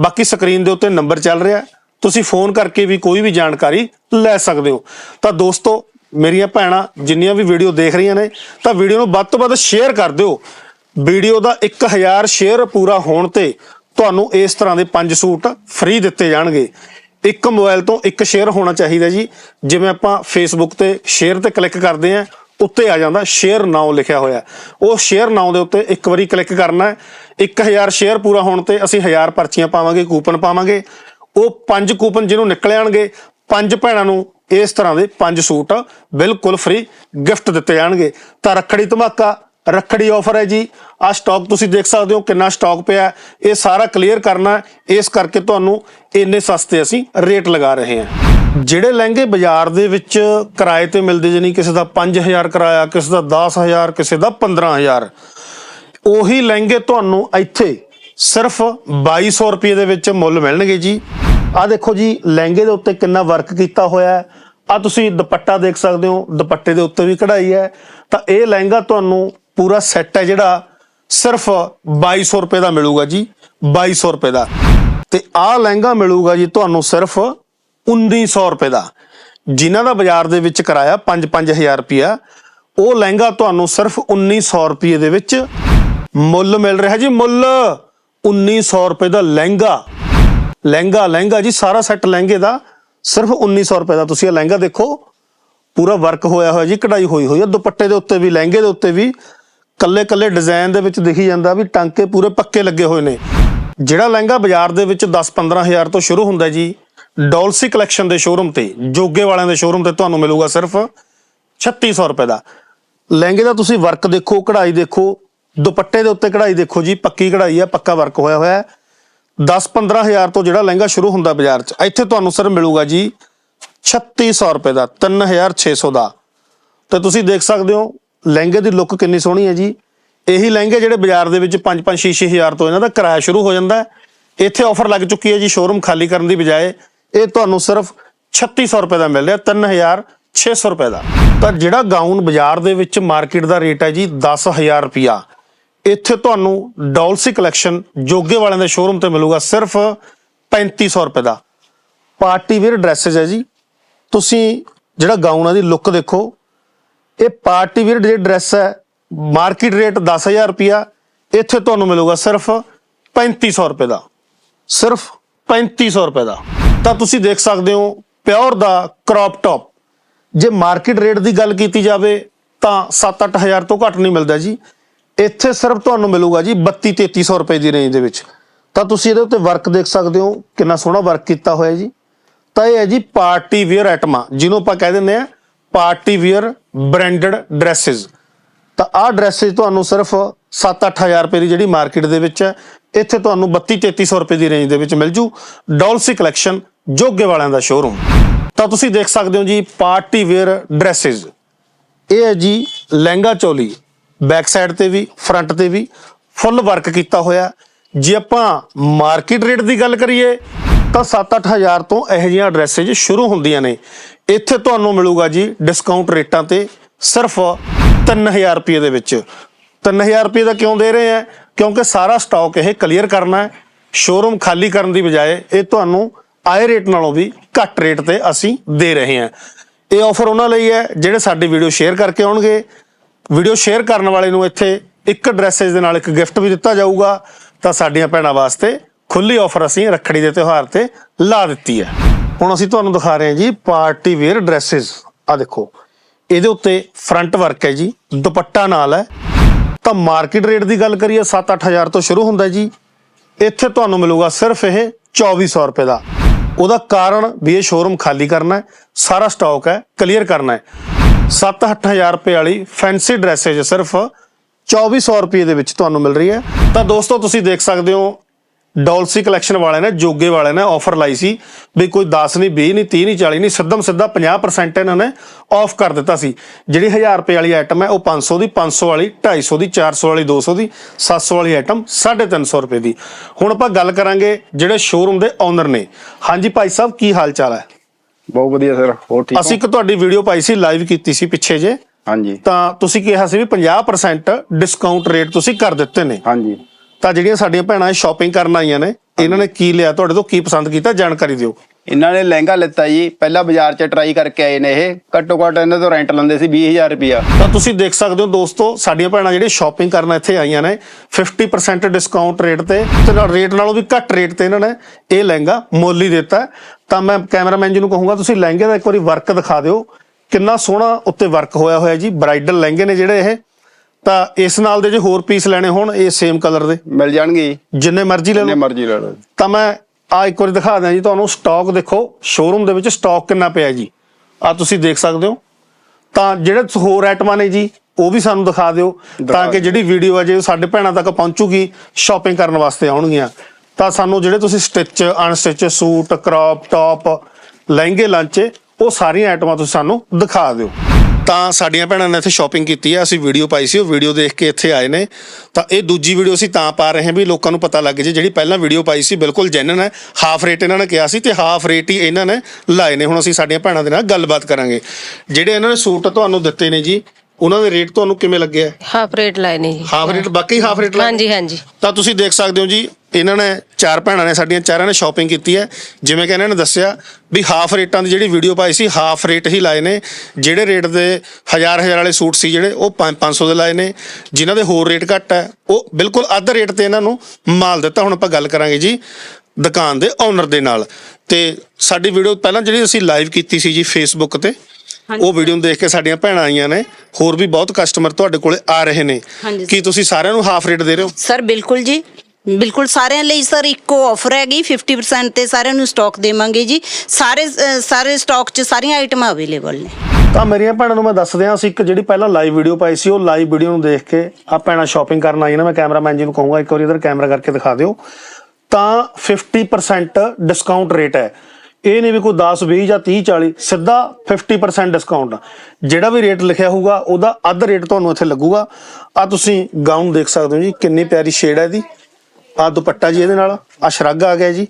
ਬਾਕੀ ਸਕਰੀਨ ਦੇ ਉੱਤੇ ਨੰਬਰ ਚੱਲ ਰਿਹਾ ਤੁਸੀਂ ਫੋਨ ਕਰਕੇ ਵੀ ਕੋਈ ਵੀ ਜਾਣਕਾਰੀ ਲੈ ਸਕਦੇ ਹੋ। ਤਾਂ ਦੋਸਤੋ, ਮੇਰੀਆਂ ਭੈਣਾਂ, ਜਿੰਨੀਆਂ ਵੀ ਵੀਡੀਓ ਦੇਖ ਰਹੀਆਂ ਨੇ, ਤਾਂ ਵੀਡੀਓ ਨੂੰ ਵੱਧ ਤੋਂ ਵੱਧ ਸ਼ੇਅਰ ਕਰ ਦਿਓ। ਵੀਡੀਓ ਦਾ 1000 ਸ਼ੇਅਰ ਪੂਰਾ ਹੋਣ ਤੇ ਤੁਹਾਨੂੰ ਇਸ ਤਰ੍ਹਾਂ ਦੇ ਪੰਜ ਸੂਟ ਫ੍ਰੀ ਦਿੱਤੇ ਜਾਣਗੇ। ਇੱਕ ਮੋਬਾਈਲ ਤੋਂ ਇੱਕ ਸ਼ੇਅਰ ਹੋਣਾ ਚਾਹੀਦਾ ਜੀ। ਜਿਵੇਂ ਆਪਾਂ ਫੇਸਬੁੱਕ ਤੇ ਸ਼ੇਅਰ ਤੇ ਕਲਿੱਕ ਕਰਦੇ ਆਂ ਉੱਤੇ ਆ ਜਾਂਦਾ ਸ਼ੇਅਰ ਨਾਉ ਲਿਖਿਆ ਹੋਇਆ ਉਹ ਸ਼ੇਅਰ ਨਾਉ ਦੇ ਉੱਤੇ ਇੱਕ ਵਾਰੀ ਕਲਿੱਕ ਕਰਨਾ ਹੈ। 1000 ਸ਼ੇਅਰ ਪੂਰਾ ਹੋਣ ਤੇ ਅਸੀਂ 1000 ਪਰਚੀਆਂ ਪਾਵਾਂਗੇ ਕੂਪਨ ਪਾਵਾਂਗੇ। ਉਹ ਪੰਜ ਕੂਪਨ ਜਿਹਨੂੰ ਨਿਕਲ ਆਣਗੇ, ਪੰਜ ਭੈਣਾਂ ਨੂੰ ਇਸ ਤਰ੍ਹਾਂ ਦੇ ਪੰਜ ਸੂਟ ਬਿਲਕੁਲ ਫ੍ਰੀ ਗਿਫਟ ਦਿੱਤੇ ਜਾਣਗੇ। ਤਾਂ ਰੱਖੜੀ ਧਮਾਕਾ, ਰੱਖੜੀ ਆਫਰ ਹੈ ਜੀ। ਆ ਸਟਾਕ ਤੁਸੀਂ ਦੇਖ ਸਕਦੇ ਹੋ ਕਿੰਨਾ ਸਟਾਕ ਪਿਆ ਇਹ ਸਾਰਾ ਕਲੀਅਰ ਕਰਨਾ ਇਸ ਕਰਕੇ ਤੁਹਾਨੂੰ ਇੰਨੇ ਸਸਤੇ ਅਸੀਂ ਰੇਟ ਲਗਾ ਰਹੇ ਹਾਂ। ਜਿਹੜੇ ਲਹਿੰਗੇ ਬਾਜ਼ਾਰ ਦੇ ਵਿੱਚ ਕਿਰਾਏ ਤੇ ਮਿਲਦੇ ਜਾਨੀ ਕਿਸੇ ਦਾ 5000 ਕਿਰਾਇਆ, ਕਿਸੇ ਦਾ 10000 ਕਿਸੇ ਦਾ 15000 ਉਹੀ ਲਹਿੰਗੇ ਤੁਹਾਨੂੰ ਇੱਥੇ ਸਿਰਫ 2200 ਰੁਪਏ ਦੇ ਵਿੱਚ ਮੁੱਲ ਮਿਲਣਗੇ ਜੀ। ਆ ਦੇਖੋ ਜੀ, ਲਹਿੰਗੇ ਦੇ ਉੱਤੇ ਕਿੰਨਾ ਵਰਕ ਕੀਤਾ ਹੋਇਆ ਹੈ। ਆ ਤੁਸੀਂ ਦੁਪੱਟਾ ਦੇਖ ਸਕਦੇ ਹੋ, ਦੁਪੱਟੇ ਦੇ ਉੱਤੇ ਵੀ ਕਢਾਈ ਹੈ। ਤਾਂ ਇਹ ਲਹਿੰਗਾ ਤੁਹਾਨੂੰ ਪੂਰਾ ਸੈੱਟ ਹੈ ਜਿਹੜਾ ਸਿਰਫ 2200 ਰੁਪਏ ਦਾ ਮਿਲੂਗਾ ਜੀ 2200 ਰੁਪਏ ਦਾ। ਤੇ ਆਹ ਲਹਿੰਗਾ ਮਿਲੂਗਾ ਜੀ ਤੁਹਾਨੂੰ ਸਿਰਫ 1900 ਰੁਪਏ ਦਾ। ਜਿਨ੍ਹਾਂ ਦਾ ਬਾਜ਼ਾਰ ਦੇ ਵਿੱਚ ਕਿਰਾਇਆ 5-5000 ਰੁਪਿਆ ਉਹ ਲਹਿੰਗਾ ਤੁਹਾਨੂੰ ਸਿਰਫ 1900 ਰੁਪਏ ਦੇ ਵਿੱਚ ਮੁੱਲ ਮਿਲ ਰਿਹਾ ਜੀ, ਮੁੱਲ। 1900 ਰੁਪਏ ਦਾ ਲਹਿੰਗਾ। ਲਹਿੰਗਾ ਲਹਿੰਗਾ ਜੀ, ਸਾਰਾ ਸੈੱਟ ਲਹਿੰਗੇ ਦਾ, ਸਿਰਫ 1900 ਰੁਪਏ ਦਾ। ਤੁਸੀਂ ਇਹ ਲਹਿੰਗਾ ਦੇਖੋ, ਪੂਰਾ ਵਰਕ ਹੋਇਆ ਹੋਇਆ ਜੀ, ਕਢਾਈ ਹੋਈ ਹੋਈ ਹੈ ਦੁਪੱਟੇ ਦੇ ਉੱਤੇ ਵੀ, ਲਹਿੰਗੇ ਦੇ ਉੱਤੇ ਵੀ ਕੱਲੇ ਕੱਲੇ ਡਿਜ਼ਾਈਨ ਦੇ ਵਿੱਚ ਦਿਖੀ ਜਾਂਦਾ ਵੀ ਟਾਂਕੇ ਪੂਰੇ ਪੱਕੇ ਲੱਗੇ ਹੋਏ ਨੇ। ਜਿਹੜਾ ਲਹਿੰਗਾ ਬਾਜ਼ਾਰ ਦੇ ਵਿੱਚ 10-15000 ਤੋਂ ਸ਼ੁਰੂ ਹੁੰਦਾ ਜੀ ਡੋਲਸੀ ਕਲੈਕਸ਼ਨ ਦੇ ਸ਼ੋਰੂਮ ਤੇ, ਜੋਗੇ ਵਾਲਿਆਂ ਦੇ ਸ਼ੋਰੂਮ ਤੇ ਤੁਹਾਨੂੰ ਮਿਲੂਗਾ ਸਿਰਫ 3600 ਰੁਪਏ ਦਾ। ਲਹਿੰਗੇ ਦਾ ਤੁਸੀਂ ਵਰਕ ਦੇਖੋ, ਕਢਾਈ ਦੇਖੋ, ਦੁਪੱਟੇ ਦੇ ਉੱਤੇ ਕਢਾਈ ਦੇਖੋ ਜੀ, ਪੱਕੀ ਕਢਾਈ ਹੈ ਪੱਕਾ ਵਰਕ ਹੋਇਆ ਹੋਇਆ ਹੈ। 10-15000 ਤੋਂ ਜਿਹੜਾ ਲਹਿੰਗਾ ਸ਼ੁਰੂ ਹੁੰਦਾ ਬਾਜ਼ਾਰ 'ਚ, ਇੱਥੇ ਤੁਹਾਨੂੰ ਸਰ ਮਿਲੂਗਾ ਜੀ 3600 ਰੁਪਏ ਦਾ 3600 ਦਾ। ਤੇ ਤੁਸੀਂ ਦੇਖ ਸਕਦੇ ਹੋ, ਲਹਿੰਗੇ ਦੀ ਲੁੱਕ ਕਿੰਨੀ ਸੋਹਣੀ ਹੈ ਜੀ। ਇਹੀ ਲਹਿੰਗੇ ਜਿਹੜੇ ਬਾਜ਼ਾਰ ਦੇ ਵਿੱਚ 5-5 6-6000 ਤੋਂ ਇਹਨਾਂ ਦਾ ਕਿਰਾਇਆ ਸ਼ੁਰੂ ਹੋ ਜਾਂਦਾ ਹੈ। ਇੱਥੇ ਆਫਰ ਲੱਗ ਚੁੱਕੀ ਹੈ ਜੀ, ਸ਼ੋਰੂਮ ਖਾਲੀ ਕਰਨ ਦੀ ਬਜਾਏ ਇਹ ਤੁਹਾਨੂੰ ਸਿਰਫ 3600 ਰੁਪਏ ਦਾ ਮਿਲ ਰਿਹਾ 3600 ਰੁਪਏ ਦਾ। ਤਾਂ ਜਿਹੜਾ ਗਾਊਨ ਬਾਜ਼ਾਰ ਦੇ ਵਿੱਚ ਮਾਰਕੀਟ ਦਾ ਰੇਟ ਹੈ ਜੀ 10000 ਰੁਪਿਆ ਇੱਥੇ ਤੁਹਾਨੂੰ ਡੋਲਸੀ ਕਲੈਕਸ਼ਨ ਜੋਗੇ ਵਾਲਿਆਂ ਦੇ ਸ਼ੋਰੂਮ ਤੇ ਮਿਲੂਗਾ ਸਿਰਫ 3500 ਰੁਪਏ ਦਾ। ਪਾਰਟੀ ਵੇਅਰ ਡਰੈਸਸ ਹੈ ਜੀ। ਤੁਸੀਂ ਜਿਹੜਾ ਗਾਊਨਾਂ ਦੀ ਲੁੱਕ ਦੇਖੋ। ਇਹ ਪਾਰਟੀ ਵੇਅਰ ਜਿਹੜੀ ਡਰੈਸ ਹੈ, ਮਾਰਕੀਟ ਰੇਟ 10000 ਰੁਪਿਆ ਇੱਥੇ ਤੁਹਾਨੂੰ ਮਿਲੂਗਾ ਸਿਰਫ 3500 ਰੁਪਏ ਦਾ। ਸਿਰਫ 3500 ਰੁਪਏ ਦਾ। ਤਾਂ ਤੁਸੀਂ ਦੇਖ ਸਕਦੇ ਹੋ ਪਿਓਰ ਦਾ ਕ੍ਰੌਪ ਟੌਪ ਜੇ ਮਾਰਕੀਟ ਰੇਟ ਦੀ ਗੱਲ ਕੀਤੀ ਜਾਵੇ ਤਾਂ 7-8000 ਤੋਂ ਘੱਟ ਨਹੀਂ ਮਿਲਦਾ ਜੀ। ਇੱਥੇ ਸਿਰਫ ਤੁਹਾਨੂੰ ਮਿਲੂਗਾ ਜੀ 32-3300 ਰੁਪਏ ਦੀ ਰੇਂਜ ਦੇ ਵਿੱਚ। ਤਾਂ ਤੁਸੀਂ ਇਹਦੇ ਉੱਤੇ ਵਰਕ ਦੇਖ ਸਕਦੇ ਹੋ, ਕਿੰਨਾ ਸੋਹਣਾ ਵਰਕ ਕੀਤਾ ਹੋਇਆ ਜੀ। ਤਾਂ ਇਹ ਹੈ ਜੀ ਪਾਰਟੀ ਵੇਅਰ ਆਈਟਮਾਂ ਜਿਹਨੂੰ ਆਪਾਂ ਕਹਿ ਦਿੰਦੇ ਆ ਪਾਰਟੀ ਵੇਅਰ ਬ੍ਰਾਂਡਡ ਡਰੈਸਸ ਤਾਂ ਆਹ ਡਰੈਸਸ ਤੁਹਾਨੂੰ ਸਿਰਫ 7-8000 ਰੁਪਏ ਦੀ ਜਿਹੜੀ ਮਾਰਕੀਟ ਦੇ ਵਿੱਚ ਹੈ, ਇੱਥੇ ਤੁਹਾਨੂੰ 32-3300 ਰੁਪਏ ਦੀ ਰੇਂਜ ਦੇ ਵਿੱਚ ਮਿਲ ਜੂ। ਡੋਲਸੀ ਕਲੈਕਸ਼ਨ ਜੋਗੇ ਵਾਲਿਆਂ ਦਾ ਸ਼ੋਰੂਮ ਤਾਂ ਤੁਸੀਂ ਦੇਖ ਸਕਦੇ ਹੋ ਜੀ ਪਾਰਟੀ ਵੇਅਰ ਡਰੈਸਸ ਇਹ ਹੈ ਜੀ ਲਹਿੰਗਾ ਚੋਲੀ। ਬੈਕ ਸਾਈਡ ਤੇ ਵੀ ਫਰੰਟ ਤੇ ਵੀ ਫੁੱਲ ਵਰਕ ਕੀਤਾ ਹੋਇਆ। ਜੇ ਆਪਾਂ ਮਾਰਕੀਟ ਰੇਟ ਦੀ ਗੱਲ ਕਰੀਏ, ਤਾਂ 7-8000 ਤੋਂ ਇਹੋ ਜਿਹੀਆਂ ਡਰੈਸਸ ਸ਼ੁਰੂ ਹੁੰਦੀਆਂ ਨੇ। ਇੱਥੇ ਤੁਹਾਨੂੰ ਮਿਲੂਗਾ ਜੀ ਡਿਸਕਾਊਂਟ ਰੇਟਾਂ ਤੇ ਸਿਰਫ 3000 ਰੁਪਏ ਦੇ ਵਿੱਚ। 3000 ਰੁਪਏ ਦਾ ਕਿਉਂ ਦੇ ਰਹੇ ਆ? ਕਿਉਂਕਿ ਸਾਰਾ ਸਟਾਕ ਇਹ ਕਲੀਅਰ ਕਰਨਾ ਹੈ। ਸ਼ੋਰੂਮ ਖਾਲੀ ਕਰਨ ਦੀ ਬਜਾਏ ਇਹ ਤੁਹਾਨੂੰ ਆਏ ਰੇਟ ਨਾਲੋਂ ਵੀ ਘੱਟ ਰੇਟ ਤੇ ਅਸੀਂ ਦੇ ਰਹੇ ਹਾਂ। ਇਹ ਆਫਰ ਉਹਨਾਂ ਲਈ ਹੈ, ਜਿਹੜੇ ਸਾਡੀ ਵੀਡੀਓ ਸ਼ੇਅਰ ਕਰਕੇ ਆਉਣਗੇ। ਵੀਡੀਓ ਸ਼ੇਅਰ ਕਰਨ ਵਾਲੇ ਨੂੰ ਇੱਥੇ ਇੱਕ ਡਰੈਸਸ ਦੇ ਨਾਲ ਇੱਕ ਗਿਫਟ ਵੀ ਦਿੱਤਾ ਜਾਊਗਾ। ਤਾਂ ਸਾਡੀਆਂ ਭੈਣਾਂ ਵਾਸਤੇ ਖੁੱਲੀ ਆਫਰ ਅਸੀਂ ਰੱਖੜੀ ਦੇ ਤਿਉਹਾਰ ਤੇ ਲਾ ਦਿੱਤੀ ਹੈ। ਹੁਣ ਅਸੀਂ ਤੁਹਾਨੂੰ ਦਿਖਾ ਰਹੇ ਹਾਂ ਜੀ ਪਾਰਟੀ ਵੇਅਰ ਡਰੈਸਸ ਆ ਦੇਖੋ, ਇਹਦੇ ਉੱਤੇ ਫਰੰਟ ਵਰਕ ਹੈ ਜੀ, ਦੁਪੱਟਾ ਨਾਲ ਹੈ। ਤਾਂ ਮਾਰਕੀਟ ਰੇਟ ਦੀ ਗੱਲ ਕਰੀਏ 7-8000 ਤੋਂ ਸ਼ੁਰੂ ਹੁੰਦਾ ਜੀ। ਇੱਥੇ ਤੁਹਾਨੂੰ ਮਿਲੂਗਾ ਸਿਰਫ ਇਹ 2400 ਰੁਪਏ ਦਾ। ਉਹਦਾ ਕਾਰਨ ਵੀ ਇਹ ਸ਼ੋਰੂਮ ਖਾਲੀ ਕਰਨਾ ਹੈ, ਸਾਰਾ ਸਟਾਕ ਹੈ ਕਲੀਅਰ ਕਰਨਾ ਹੈ। 7-8000 ਰੁਪਏ ਵਾਲੀ ਫੈਂਸੀ ਡਰੈਸੇਜ ਹੈ ਜੀ, ਸਿਰਫ 2400 ਰੁਪਏ ਦੇ ਵਿੱਚ ਤੁਹਾਨੂੰ ਮਿਲ ਰਹੀ ਹੈ। ਤਾਂ ਦੋਸਤੋ, ਤੁਸੀਂ ਦੇਖ ਸਕਦੇ ਹੋ ਡੋਲਸੀ ਕਲੈਕਸ਼ਨ ਵਾਲਿਆਂ ਨੇ ਜੋਗੇ ਵਾਲਿਆਂ ਨੇ ਆਫਰ ਲਾਈ ਸੀ ਵੀ ਕੋਈ 10 ਨਹੀਂ 20 ਨਹੀਂ 30 ਨਹੀਂ 40 ਨਹੀਂ ਸਿੱਧਮ ਸਿੱਧਾ 50% ਇਹਨਾਂ ਨੇ ਆਫ ਕਰ ਦਿੱਤਾ ਸੀ। ਜਿਹੜੀ 1000 ਰੁਪਏ ਵਾਲੀ ਆਈਟਮ ਹੈ ਉਹ 500 ਦੀ 500 ਵਾਲੀ 250 ਦੀ 400 ਵਾਲੀ 200 ਦੀ 700 ਵਾਲੀ ਆਈਟਮ 350 ਰੁਪਏ ਦੀ। ਹੁਣ ਆਪਾਂ ਗੱਲ ਕਰਾਂਗੇ ਜਿਹੜੇ ਸ਼ੋਰੂਮ ਦੇ ਓਨਰ ਨੇ। ਹਾਂਜੀ ਭਾਈ ਸਾਹਿਬ ਕੀ ਹਾਲ ਚਾਲ ਹੈ? ਬਹੁਤ ਵਧੀਆ ਸਰ ਹੋਰ ਠੀਕ ਅਸੀਂ ਇੱਕ ਤੁਹਾਡੀ ਵੀਡੀਓ ਪਾਈ ਸੀ ਲਾਈਵ ਕੀਤੀ ਸੀ ਪਿੱਛੇ ਜੇ। ਹਾਂਜੀ। ਤਾਂ ਤੁਸੀਂ ਕਿਹਾ ਸੀ ਵੀ 50% ਡਿਸਕਾਊਂਟ ਰੇਟ ਤੁਸੀਂ ਕਰ ਦਿੱਤੇ ਨੇ। ਹਾਂਜੀ। ਤਾਂ ਜਿਹੜੀਆਂ ਸਾਡੀਆਂ ਭੈਣਾਂ ਸ਼ਾਪਿੰਗ ਕਰਨ ਆਈਆਂ ਨੇ ਇਹਨਾਂ ਨੇ ਕੀ ਲਿਆ? ਤੁਹਾਡੇ ਤੋਂ ਕੀ ਪਸੰਦ ਕੀਤਾ? ਜਾਣਕਾਰੀ ਦਿਓ। ਇਹਨਾਂ ਨੇ ਲਹਿੰਗਾ ਲਿੱਤਾ ਜੀ। ਪਹਿਲਾਂ ਬਾਜ਼ਾਰ 'ਚ ਟਰਾਈ ਕਰਕੇ ਆਏ ਨੇ ਇਹ। ਘੱਟੋ ਘੱਟ ਇਹਨਾਂ ਤੋਂ ਰੈਂਟ ਲੈਂਦੇ ਸੀ 20000 ਰੁਪਿਆ ਤਾਂ ਤੁਸੀਂ ਦੇਖ ਸਕਦੇ ਹੋ ਦੋਸਤੋ ਸਾਡੀਆਂ ਭੈਣਾਂ ਜਿਹੜੀਆਂ ਸ਼ਾਪਿੰਗ ਕਰਨ ਇੱਥੇ ਆਈਆਂ ਨੇ 50% ਡਿਸਕਾਊਂਟ ਰੇਟ ਤੇ ਤੇ ਨਾਲ ਰੇਟ ਨਾਲੋਂ ਵੀ ਘੱਟ ਰੇਟ ਤੇ ਇਹਨਾਂ ਨੇ ਇਹ ਲਹਿੰਗਾ ਮੁੱਲ ਹੀ ਦਿੱਤਾ। ਤਾਂ ਮੈਂ ਕੈਮਰਾਮੈਨ ਜੀ ਨੂੰ ਕਹੂੰਗਾ ਤੁਸੀਂ ਲਹਿੰਗੇ ਦਾ ਇੱਕ ਵਾਰੀ ਵਰਕ ਦਿਖਾ ਦਿਓ। ਕਿੰਨਾ ਸੋਹਣਾ ਉੱਤੇ ਵਰਕ ਹੋਇਆ ਹੋਇਆ ਜੀ। ਬ੍ਰਾਈਡਲ ਲਹਿੰਗੇ ਨੇ ਜਿਹੜੇ ਇਹ। ਤਾਂ ਇਸ ਨਾਲ ਦੇ ਜੇ ਹੋਰ ਪੀਸ ਲੈਣੇ ਹੋਣ ਇਹ ਸੇਮ ਕਲਰ ਦੇ? ਮਿਲ ਜਾਣਗੇ ਜੀ, ਜਿੰਨੇ ਮਰਜ਼ੀ ਲੈ ਜਿੰਨੇ ਲਓ ਮਰਜ਼ੀ ਲੈ ਲਓ ਤਾਂ ਮੈਂ ਆ ਇੱਕ ਵਾਰੀ ਦਿਖਾ ਦਿਆਂ ਜੀ ਤੁਹਾਨੂੰ ਸਟਾਕ ਦੇਖੋ ਸ਼ੋਰੂਮ ਦੇ ਵਿੱਚ ਸਟਾਕ ਕਿੰਨਾ ਪਿਆ ਜੀ। ਆ ਤੁਸੀਂ ਦੇਖ ਸਕਦੇ ਹੋ। ਤਾਂ ਜਿਹੜੇ ਹੋਰ ਆਈਟਮਾਂ ਨੇ ਜੀ ਉਹ ਵੀ ਸਾਨੂੰ ਦਿਖਾ ਦਿਓ ਤਾਂ ਕਿ ਜਿਹੜੀ ਵੀਡੀਓ ਹੈ ਜੇ ਉਹ ਸਾਡੇ ਭੈਣਾਂ ਤੱਕ ਪਹੁੰਚੂਗੀ ਸ਼ਾਪਿੰਗ ਕਰਨ ਵਾਸਤੇ ਆਉਣਗੀਆਂ। ਤਾਂ ਸਾਨੂੰ ਜਿਹੜੇ ਤੁਸੀਂ stitch unstitch suit crop top ਲਹਿੰਗੇ ਲਾਂਚੇ ਉਹ ਸਾਰੀਆਂ ਆਈਟਮਾਂ ਤੁਸੀਂ ਸਾਨੂੰ ਦਿਖਾ ਦਿਓ। ਤਾਂ ਸਾਡੀਆਂ ਭੈਣਾਂ ਨੇ ਇੱਥੇ ਸ਼ਾਪਿੰਗ ਕੀਤੀ ਹੈ ਅਸੀਂ ਵੀਡੀਓ ਪਾਈ ਸੀ ਉਹ ਵੀਡੀਓ ਦੇਖ ਕੇ ਇੱਥੇ ਆਏ ਨੇ। ਤਾਂ ਇਹ ਦੂਜੀ ਵੀਡੀਓ ਅਸੀਂ ਤਾਂ ਪਾ ਰਹੇ ਹਾਂ ਵੀ ਲੋਕਾਂ ਨੂੰ ਪਤਾ ਲੱਗ ਜੇ ਜਿਹੜੀ ਪਹਿਲਾਂ ਵੀਡੀਓ ਪਾਈ ਸੀ ਬਿਲਕੁਲ ਜੈਨੂਨ ਹੈ। ਹਾਫ ਰੇਟ ਇਹਨਾਂ ਨੇ ਕਿਹਾ ਸੀ ਤੇ ਹਾਫ ਰੇਟ ਹੀ ਇਹਨਾਂ ਨੇ ਲਾਏ ਨੇ। ਹੁਣ ਅਸੀਂ ਸਾਡੀਆਂ ਭੈਣਾਂ ਦੇ ਨਾਲ ਗੱਲਬਾਤ ਕਰਾਂਗੇ। ਜਿਹੜੇ ਇਹਨਾਂ ਨੇ ਸੂਟ ਤੁਹਾਨੂੰ ਦਿੱਤੇ ਨੇ ਜੀ ਉਹਨਾਂ ਦੇ ਰੇਟ ਤੁਹਾਨੂੰ ਕਿਵੇਂ ਲੱਗਿਆ ਹਾਫ ਰੇਟ ਲਾਏ ਨੇ ਜੀ। ਹਾਫ ਰੇਟ ਬਾਕੀ ਹਾਫ ਰੇਟ ਲਾਏ? ਹਾਂਜੀ ਹਾਂਜੀ। ਤਾਂ ਤੁਸੀਂ ਦੇਖ ਸਕਦੇ ਹੋ ਜੀ ਇਹਨਾਂ ਨੇ ਚਾਰ ਭੈਣਾਂ ਨੇ ਸਾਡੀਆਂ ਚਾਰਾਂ ਨੇ ਸ਼ਾਪਿੰਗ ਕੀਤੀ ਹੈ। ਜਿਵੇਂ ਕਿ ਇਹਨਾਂ ਨੇ ਦੱਸਿਆ ਵੀ ਹਾਫ ਰੇਟਾਂ ਦੀ ਜਿਹੜੀ ਵੀਡੀਓ ਪਾਈ ਸੀ ਹਾਫ ਰੇਟ ਹੀ ਲਾਏ ਨੇ। ਜਿਹੜੇ ਰੇਟ ਦੇ ਹਜ਼ਾਰ ਹਜ਼ਾਰ ਵਾਲੇ ਸੂਟ ਸੀ ਜਿਹੜੇ ਉਹ 500 ਦੇ ਲਾਏ ਨੇ। ਜਿਨ੍ਹਾਂ ਦੇ ਹੋਰ ਰੇਟ ਘੱਟ ਹੈ ਉਹ ਬਿਲਕੁਲ ਅੱਧ ਰੇਟ ਤੇ ਇਹਨਾਂ ਨੂੰ ਮਾਲ ਦਿੱਤਾ। ਹੁਣ ਆਪਾਂ ਗੱਲ ਕਰਾਂਗੇ ਜੀ ਦੁਕਾਨ ਦੇ ਓਨਰ ਦੇ ਨਾਲ। ਤੇ ਸਾਡੀ ਵੀਡੀਓ ਪਹਿਲਾਂ ਜਿਹੜੀ ਅਸੀਂ ਲਾਈਵ ਕੀਤੀ ਸੀ ਜੀ ਫੇਸਬੁੱਕ ਤੇ ਉਹ ਵੀਡੀਓ ਨੂੰ ਦੇਖ ਕੇ ਸਾਡੀਆਂ ਭੈਣਾਂ ਆਈਆਂ ਨੇ। ਹੋਰ ਵੀ ਬਹੁਤ ਕਸਟਮਰ ਤੁਹਾਡੇ ਕੋਲੇ ਆ ਰਹੇ ਨੇ। ਕੀ ਤੁਸੀਂ ਸਾਰਿਆਂ ਨੂੰ ਹਾਫ ਰੇਟ ਦੇ ਰਹੇ ਹੋ? ਸਰ ਬਿਲਕੁਲ ਜੀ। ਬਿਲਕੁਲ ਸਾਰਿਆਂ ਲਈ ਸਰ ਇੱਕੋ ਆਫਰ ਹੈਗੀ 50% ਤੇ ਸਾਰਿਆਂ ਨੂੰ ਸਟਾਕ ਦੇਵਾਂਗੇ ਜੀ। ਸਾਰੇ ਅ, ਸਾਰੇ ਸਟਾਕ 'ਚ ਸਾਰੀਆਂ ਆਈਟਮਾਂ ਅਵੇਲੇਬਲ ਨੇ। ਤਾਂ ਮੇਰੀਆਂ ਭੈਣਾਂ ਨੂੰ ਮੈਂ ਦੱਸ ਦਿਆਂ ਅਸੀਂ ਇੱਕ ਜਿਹੜੀ ਪਹਿਲਾਂ ਲਾਈਵ ਵੀਡੀਓ ਪਾਈ ਸੀ ਉਹ ਲਾਈਵ ਵੀਡੀਓ ਨੂੰ ਦੇਖ ਕੇ ਆ ਭੈਣਾਂ ਸ਼ਾਪਿੰਗ ਕਰਨ ਆਈ ਨਾ ਮੈਂ ਕੈਮਰਾਮੈਨ ਜੀ ਨੂੰ ਕਹੂੰਗਾ ਇੱਕ ਵਾਰੀ ਇਧਰ ਕੈਮਰਾ ਕਰਕੇ ਦਿਖਾ ਦਿਓ। ਤਾਂ 50% ਡਿਸਕਾਊਂਟ ਰੇਟ ਹੈ। ਇਹ ਨਹੀਂ ਵੀ ਕੋਈ 10 20 ਜਾਂ 30 40 ਸਿੱਧਾ 50% ਡਿਸਕਾਊਂਟ ਜਿਹੜਾ ਵੀ ਰੇਟ ਲਿਖਿਆ ਹੋਊਗਾ ਉਹਦਾ ਅੱਧ ਰੇਟ ਤੁਹਾਨੂੰ ਇੱਥੇ ਲੱਗੂਗਾ। ਆ ਤੁਸੀਂ ਗਾਊਨ ਦੇਖ ਸਕਦੇ ਹੋ ਜੀ ਕਿੰਨੀ ਪਿਆਰੀ ਸ਼ੇਡ ਹੈ ਇਹਦੀ। ਆ ਦੁਪੱਟਾ ਜੀ ਇਹਦੇ ਨਾਲ ਆ ਸ਼ਰਗ ਆ ਗਿਆ ਜੀ।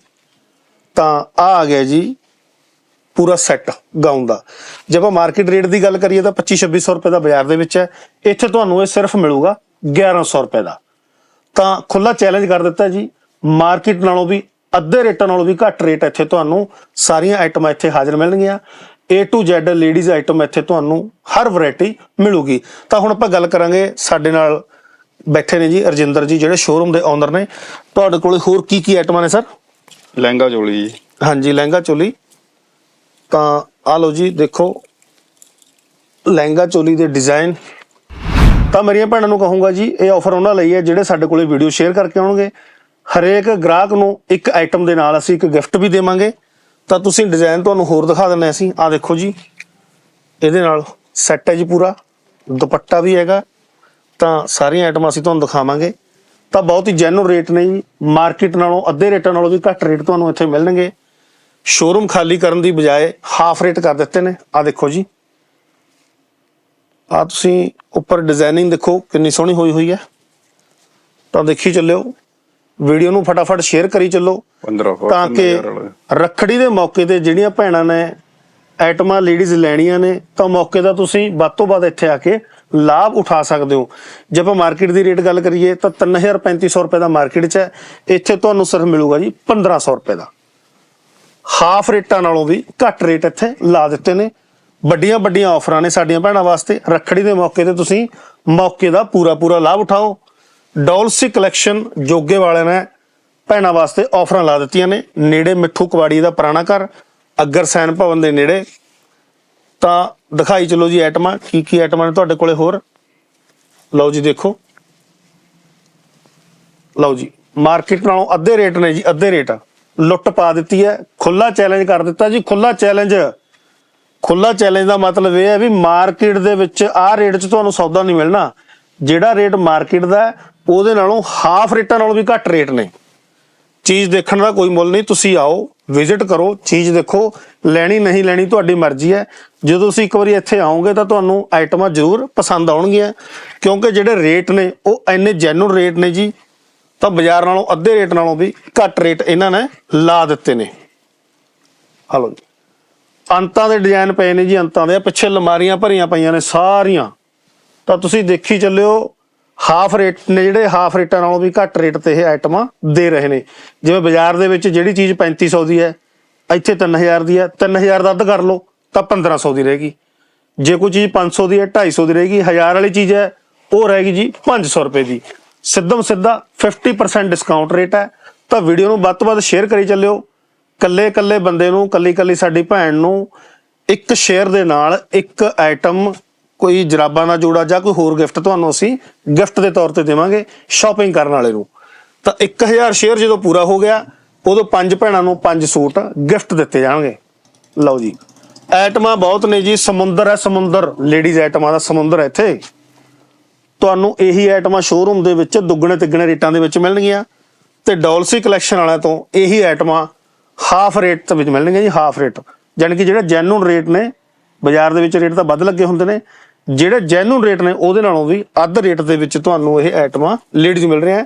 ਤਾਂ ਆ ਆ ਗਿਆ ਜੀ, ਪੂਰਾ ਸੈੱਟ ਗਾਊਨ ਦਾ। ਜੇ ਆਪਾਂ ਮਾਰਕੀਟ ਰੇਟ ਦੀ ਗੱਲ ਕਰੀਏ ਤਾਂ 25 2600 ਰੁਪਏ ਦਾ ਬਾਜ਼ਾਰ ਦੇ ਵਿੱਚ ਹੈ। ਇੱਥੇ ਤੁਹਾਨੂੰ ਇਹ ਸਿਰਫ ਮਿਲੂਗਾ 1100 ਰੁਪਏ ਦਾ। ਤਾਂ ਖੁੱਲਾ ਚੈਲੰਜ ਕਰ ਦਿੱਤਾ ਜੀ। ਮਾਰਕੀਟ ਨਾਲੋਂ ਵੀ ਅੱਧੇ ਰੇਟਾਂ ਨਾਲੋਂ ਵੀ ਘੱਟ ਰੇਟ ਇੱਥੇ ਤੁਹਾਨੂੰ ਸਾਰੀਆਂ ਆਈਟਮਾਂ ਇੱਥੇ ਹਾਜ਼ਰ ਮਿਲਣਗੀਆਂ। A to Z ladies item ਇੱਥੇ ਤੁਹਾਨੂੰ ਹਰ ਵੈਰਾਈਟੀ ਮਿਲੂਗੀ। ਤਾਂ ਹੁਣ ਆਪਾਂ ਗੱਲ ਕਰਾਂਗੇ ਸਾਡੇ ਨਾਲ ਬੈਠੇ ਨੇ ਜੀ ਰਜਿੰਦਰ ਜੀ ਜਿਹੜੇ ਸ਼ੋਰੂਮ ਦੇ ਓਨਰ ਨੇ। ਤੁਹਾਡੇ ਕੋਲ ਹੋਰ ਕੀ ਕੀ ਆਈਟਮਾਂ ਨੇ ਸਰ ਲਹਿੰਗਾ ਚੋਲੀ ਜੀ। ਹਾਂਜੀ ਲਹਿੰਗਾ ਚੋਲੀ। ਤਾਂ ਆ ਲਓ ਜੀ ਦੇਖੋ। ਲਹਿੰਗਾ ਚੋਲੀ ਦੇ ਡਿਜ਼ਾਈਨ ਤਾਂ ਮੇਰੀਆਂ ਭੈਣਾਂ ਨੂੰ ਕਹੂੰਗਾ ਜੀ ਇਹ ਆਫਰ ਉਹਨਾਂ ਲਈ ਹੈ ਜਿਹੜੇ ਸਾਡੇ ਕੋਲੇ ਵੀਡੀਓ ਸ਼ੇਅਰ ਕਰਕੇ ਆਉਣਗੇ। ਹਰੇਕ ਗ੍ਰਾਹਕ ਨੂੰ ਇੱਕ ਆਈਟਮ ਦੇ ਨਾਲ ਅਸੀਂ ਇੱਕ ਗਿਫਟ ਵੀ ਦੇਵਾਂਗੇ। ਤਾਂ ਤੁਸੀਂ ਡਿਜ਼ਾਈਨ ਤੁਹਾਨੂੰ ਹੋਰ ਦਿਖਾ ਹਾਂ ਅਸੀਂ। ਆ ਦੇਖੋ ਜੀ ਇਹਦੇ ਨਾਲ ਸੈੱਟ ਹੈ ਜੀ ਪੂਰਾ। ਦੁਪੱਟਾ ਵੀ ਹੈਗਾ। ਤਾਂ ਸਾਰੀਆਂ ਆਈਟਮਾਂ ਅਸੀਂ ਤੁਹਾਨੂੰ ਦਿਖਾਵਾਂਗੇ। ਤਾਂ ਬਹੁਤ ਹੀ ਜੈਨੂਨ ਰੇਟ ਨੇ ਜੀ। ਮਾਰਕੀਟ ਨਾਲੋਂ ਅੱਧੇ ਰੇਟਾਂ ਨਾਲੋਂ ਵੀ ਘੱਟ ਰੇਟ ਤੁਹਾਨੂੰ ਇੱਥੇ ਮਿਲਣਗੇ। ਸ਼ੋਰੂਮ ਖਾਲੀ ਕਰਨ ਦੀ ਬਜਾਏ ਹਾਫ ਰੇਟ ਕਰ ਦਿੱਤੇ ਨੇ। ਆ ਦੇਖੋ ਜੀ। ਆ ਤੁਸੀਂ ਉੱਪਰ ਡਿਜ਼ਾਈਨਿੰਗ ਦੇਖੋ ਕਿੰਨੀ ਸੋਹਣੀ ਹੋਈ ਹੋਈ ਹੈ। ਤਾਂ ਦੇਖੀ ਚੱਲਿਓ। ਵੀਡੀਓ ਨੂੰ ਫਟਾਫਟ ਸ਼ੇਅਰ ਕਰੀ ਚੱਲੋ। 15 ਤਾਂ ਕਿ ਰੱਖੜੀ ਦੇ ਮੌਕੇ ਤੇ ਜਿਹੜੀਆਂ ਭੈਣਾਂ ਨੇ ਆਈਟਮਾਂ ਲੇਡੀਜ਼ ਲੈਣੀਆਂ ਨੇ ਤਾਂ ਮੌਕੇ ਦਾ ਤੁਸੀਂ ਵੱਧ ਤੋਂ ਵੱਧ ਇੱਥੇ ਆ ਕੇ ਲਾਭ ਉਠਾ ਸਕਦੇ ਹੋ। ਜੇ ਆਪਾਂ ਮਾਰਕੀਟ ਦੀ ਰੇਟ ਗੱਲ ਕਰੀਏ ਤਾਂ 3000 3500 ਰੁਪਏ ਦਾ ਮਾਰਕੀਟ 'ਚ ਹੈ। ਇੱਥੇ ਤੁਹਾਨੂੰ ਸਿਰਫ ਮਿਲੂਗਾ ਜੀ 1500 ਰੁਪਏ ਦਾ। ਹਾਫ ਰੇਟਾਂ ਨਾਲੋਂ ਵੀ ਘੱਟ ਰੇਟ ਇੱਥੇ ਲਾ ਦਿੱਤੇ ਨੇ। ਵੱਡੀਆਂ ਵੱਡੀਆਂ ਆਫਰਾਂ ਨੇ ਸਾਡੀਆਂ ਭੈਣਾਂ ਵਾਸਤੇ। ਰੱਖੜੀ ਦੇ ਮੌਕੇ ਤੇ ਤੁਸੀਂ ਮੌਕੇ ਦਾ ਪੂਰਾ ਪੂਰਾ ਲਾਭ ਉਠਾਓ। ਡੋਲਸੀ ਕਲੈਕਸ਼ਨ ਜੋਗੇ ਵਾਲਿਆਂ ਨੇ ਭੈਣਾਂ ਵਾਸਤੇ ਆਫਰਾਂ ਲਾ ਦਿੱਤੀਆਂ ਨੇ। ਨੇੜੇ ਮਿੱਠੂ ਕਵਾੜੀ ਦਾ ਪੁਰਾਣਾ ਘਰ ਅੱਗਰ ਸੈਨ ਭਵਨ ਦੇ ਨੇੜੇ। ਤਾਂ ਦਿਖਾਈ, ਚਲੋ ਜੀ ਆਈਟਮਾਂ ਕੀ ਕੀ ਆਈਟਮਾਂ ਨੇ ਤੁਹਾਡੇ ਕੋਲੇ ਹੋਰ? ਲਓ ਜੀ, ਦੇਖੋ। ਲਓ ਜੀ, ਮਾਰਕੀਟ ਨਾਲੋਂ ਅੱਧੇ ਰੇਟ ਨੇ ਜੀ, ਅੱਧੇ ਰੇਟ। ਲੁੱਟ ਪਾ ਦਿੱਤੀ ਹੈ ਖੁੱਲਾ ਚੈਲੰਜ ਕਰ ਦਿੱਤਾ ਜੀ ਖੁੱਲਾ ਚੈਲੰਜ। ਖੁੱਲਾ ਚੈਲੰਜ ਦਾ ਮਤਲਬ ਇਹ ਹੈ ਵੀ ਮਾਰਕੀਟ ਦੇ ਵਿੱਚ ਆਹ ਰੇਟ 'ਚ ਤੁਹਾਨੂੰ ਸੌਦਾ ਨਹੀਂ ਮਿਲਣਾ। ਜਿਹੜਾ ਰੇਟ ਮਾਰਕੀਟ ਦਾ ਉਹਦੇ ਨਾਲੋਂ ਹਾਫ ਰੇਟਾਂ ਨਾਲੋਂ ਵੀ ਘੱਟ ਰੇਟ ਨੇ। ਚੀਜ਼ ਦੇਖਣ ਦਾ ਕੋਈ ਮੁੱਲ ਨਹੀਂ, ਤੁਸੀਂ ਆਓ ਵਿਜ਼ਿਟ ਕਰੋ, ਚੀਜ਼ ਦੇਖੋ, ਲੈਣੀ ਨਹੀਂ ਲੈਣੀ ਤੁਹਾਡੀ ਮਰਜ਼ੀ ਹੈ। ਜਦੋਂ ਤੁਸੀਂ ਇੱਕ ਵਾਰੀ ਇੱਥੇ ਆਓਗੇ ਤਾਂ ਤੁਹਾਨੂੰ ਆਈਟਮਾਂ ਜ਼ਰੂਰ ਪਸੰਦ ਆਉਣਗੀਆਂ, ਕਿਉਂਕਿ ਜਿਹੜੇ ਰੇਟ ਨੇ, ਉਹ ਇੰਨੇ ਜੈਨੂਨ ਰੇਟ ਨੇ ਜੀ, ਤਾਂ ਬਾਜ਼ਾਰ ਨਾਲੋਂ ਅੱਧੇ ਰੇਟ ਨਾਲੋਂ ਵੀ ਘੱਟ ਰੇਟ ਇਹਨਾਂ ਨੇ ਲਾ ਦਿੱਤੇ ਨੇ। ਹਲੋ ਜੀ। ਅੰਤਾਂ ਦੇ ਡਿਜ਼ਾਈਨ ਪਏ ਨੇ ਜੀ, ਅੰਤਾਂ ਦੇ ਪਿੱਛੇ ਲਮਾਰੀਆਂ ਭਰੀਆਂ ਪਈਆਂ ਨੇ ਸਾਰੀਆਂ। ਤਾਂ ਤੁਸੀਂ ਦੇਖੀ ਚੱਲਿਓ ਹਾਫ ਰੇਟ ਨੇ ਜਿਹੜੇ ਹਾਫ ਰੇਟਾਂ ਨਾਲੋਂ ਵੀ ਘੱਟ ਰੇਟ ਤੇ ਇਹ ਆਈਟਮਾਂ ਦੇ ਰਹੇ ਨੇ। ਜਿਵੇਂ ਬਾਜ਼ਾਰ ਦੇ ਵਿੱਚ ਜਿਹੜੀ ਚੀਜ਼ 3500 ਦੀ ਹੈ, ਇੱਥੇ 3000 ਦੀ ਹੈ 3000 ਦਾ ਅੱਧ ਕਰ ਲਓ ਤਾਂ 1500 ਦੀ ਰਹੇਗੀ। ਜੇ ਕੋਈ ਚੀਜ਼ 500 ਦੀ ਹੈ 250 ਦੀ ਰਹੇਗੀ 1000 ਵਾਲੀ ਚੀਜ਼ ਹੈ, ਉਹ ਰਹੇਗੀ ਜੀ 500 ਰੁਪਏ ਦੀ। ਸਿੱਧਮ ਸਿੱਧਾ 50% ਡਿਸਕਾਊਂਟ ਰੇਟ ਹੈ। ਤਾਂ ਵੀਡੀਓ ਨੂੰ ਵੱਧ ਤੋਂ ਵੱਧ ਸ਼ੇਅਰ ਕਰੀ ਚੱਲਿਓ। ਕੱਲੇ ਕੱਲੇ ਬੰਦੇ ਨੂੰ ਕੱਲੀ ਕੱਲੀ ਸਾਡੀ ਭੈਣ ਨੂੰ ਇੱਕ ਸ਼ੇਅਰ ਦੇ ਨਾਲ ਇੱਕ ਆਈਟਮ ਕੋਈ ਜਰਾਬਾਂ ਦਾ ਜੋੜਾ ਜਾਂ ਕੋਈ ਹੋਰ ਗਿਫਟ ਤੁਹਾਨੂੰ ਅਸੀਂ ਗਿਫਟ ਦੇ ਤੌਰ ਤੇ ਦੇਵਾਂਗੇ ਸ਼ਾਪਿੰਗ ਕਰਨ ਵਾਲੇ ਨੂੰ। ਤਾਂ 1000 ਸ਼ੇਅਰ ਜਦੋਂ ਪੂਰਾ ਹੋ ਗਿਆ, ਉਦੋਂ ਪੰਜ ਭੈਣਾਂ ਨੂੰ ਪੰਜ ਸੂਟ ਗਿਫਟ ਦਿੱਤੇ ਜਾਣਗੇ। ਲਓ ਜੀ, ਐਟਮਾਂ ਬਹੁਤ ਨੇ ਜੀ, ਸਮੁੰਦਰ ਹੈ ਸਮੁੰਦਰ ਲੇਡੀਜ਼ ਆਈਟਮਾਂ ਦਾ ਸਮੁੰਦਰ ਹੈ ਇੱਥੇ। ਤੁਹਾਨੂੰ ਇਹੀ ਆਈਟਮਾਂ ਸ਼ੋਰੂਮ ਦੇ ਵਿੱਚ ਦੁੱਗਣੇ ਤਿੱਗਣੇ ਰੇਟਾਂ ਦੇ ਵਿੱਚ ਮਿਲਣਗੀਆਂ ਤੇ ਡੋਲਸੀ ਕਲੈਕਸ਼ਨ ਵਾਲਿਆਂ ਤੋਂ ਇਹੀ ਆਈਟਮਾਂ ਹਾਫ ਰੇਟ ਦੇ ਵਿੱਚ ਮਿਲਣਗੀਆਂ ਜੀ ਹਾਫ ਰੇਟ ਯਾਨੀ ਕਿ ਜਿਹੜਾ ਜੈਨੂਨ ਰੇਟ ਨੇ, ਬਾਜ਼ਾਰ ਦੇ ਵਿੱਚ ਰੇਟ ਤਾਂ ਵੱਧ ਲੱਗੇ ਹੁੰਦੇ ਨੇ ਜਿਹੜੇ ਜੈਨੂਨ ਰੇਟ ਨੇ ਉਹਦੇ ਨਾਲੋਂ ਵੀ ਅੱਧ ਰੇਟ ਦੇ ਵਿੱਚ ਤੁਹਾਨੂੰ ਇਹ ਆਈਟਮਾਂ ਲੇਡੀਜ਼ ਮਿਲ ਰਹੀਆਂ।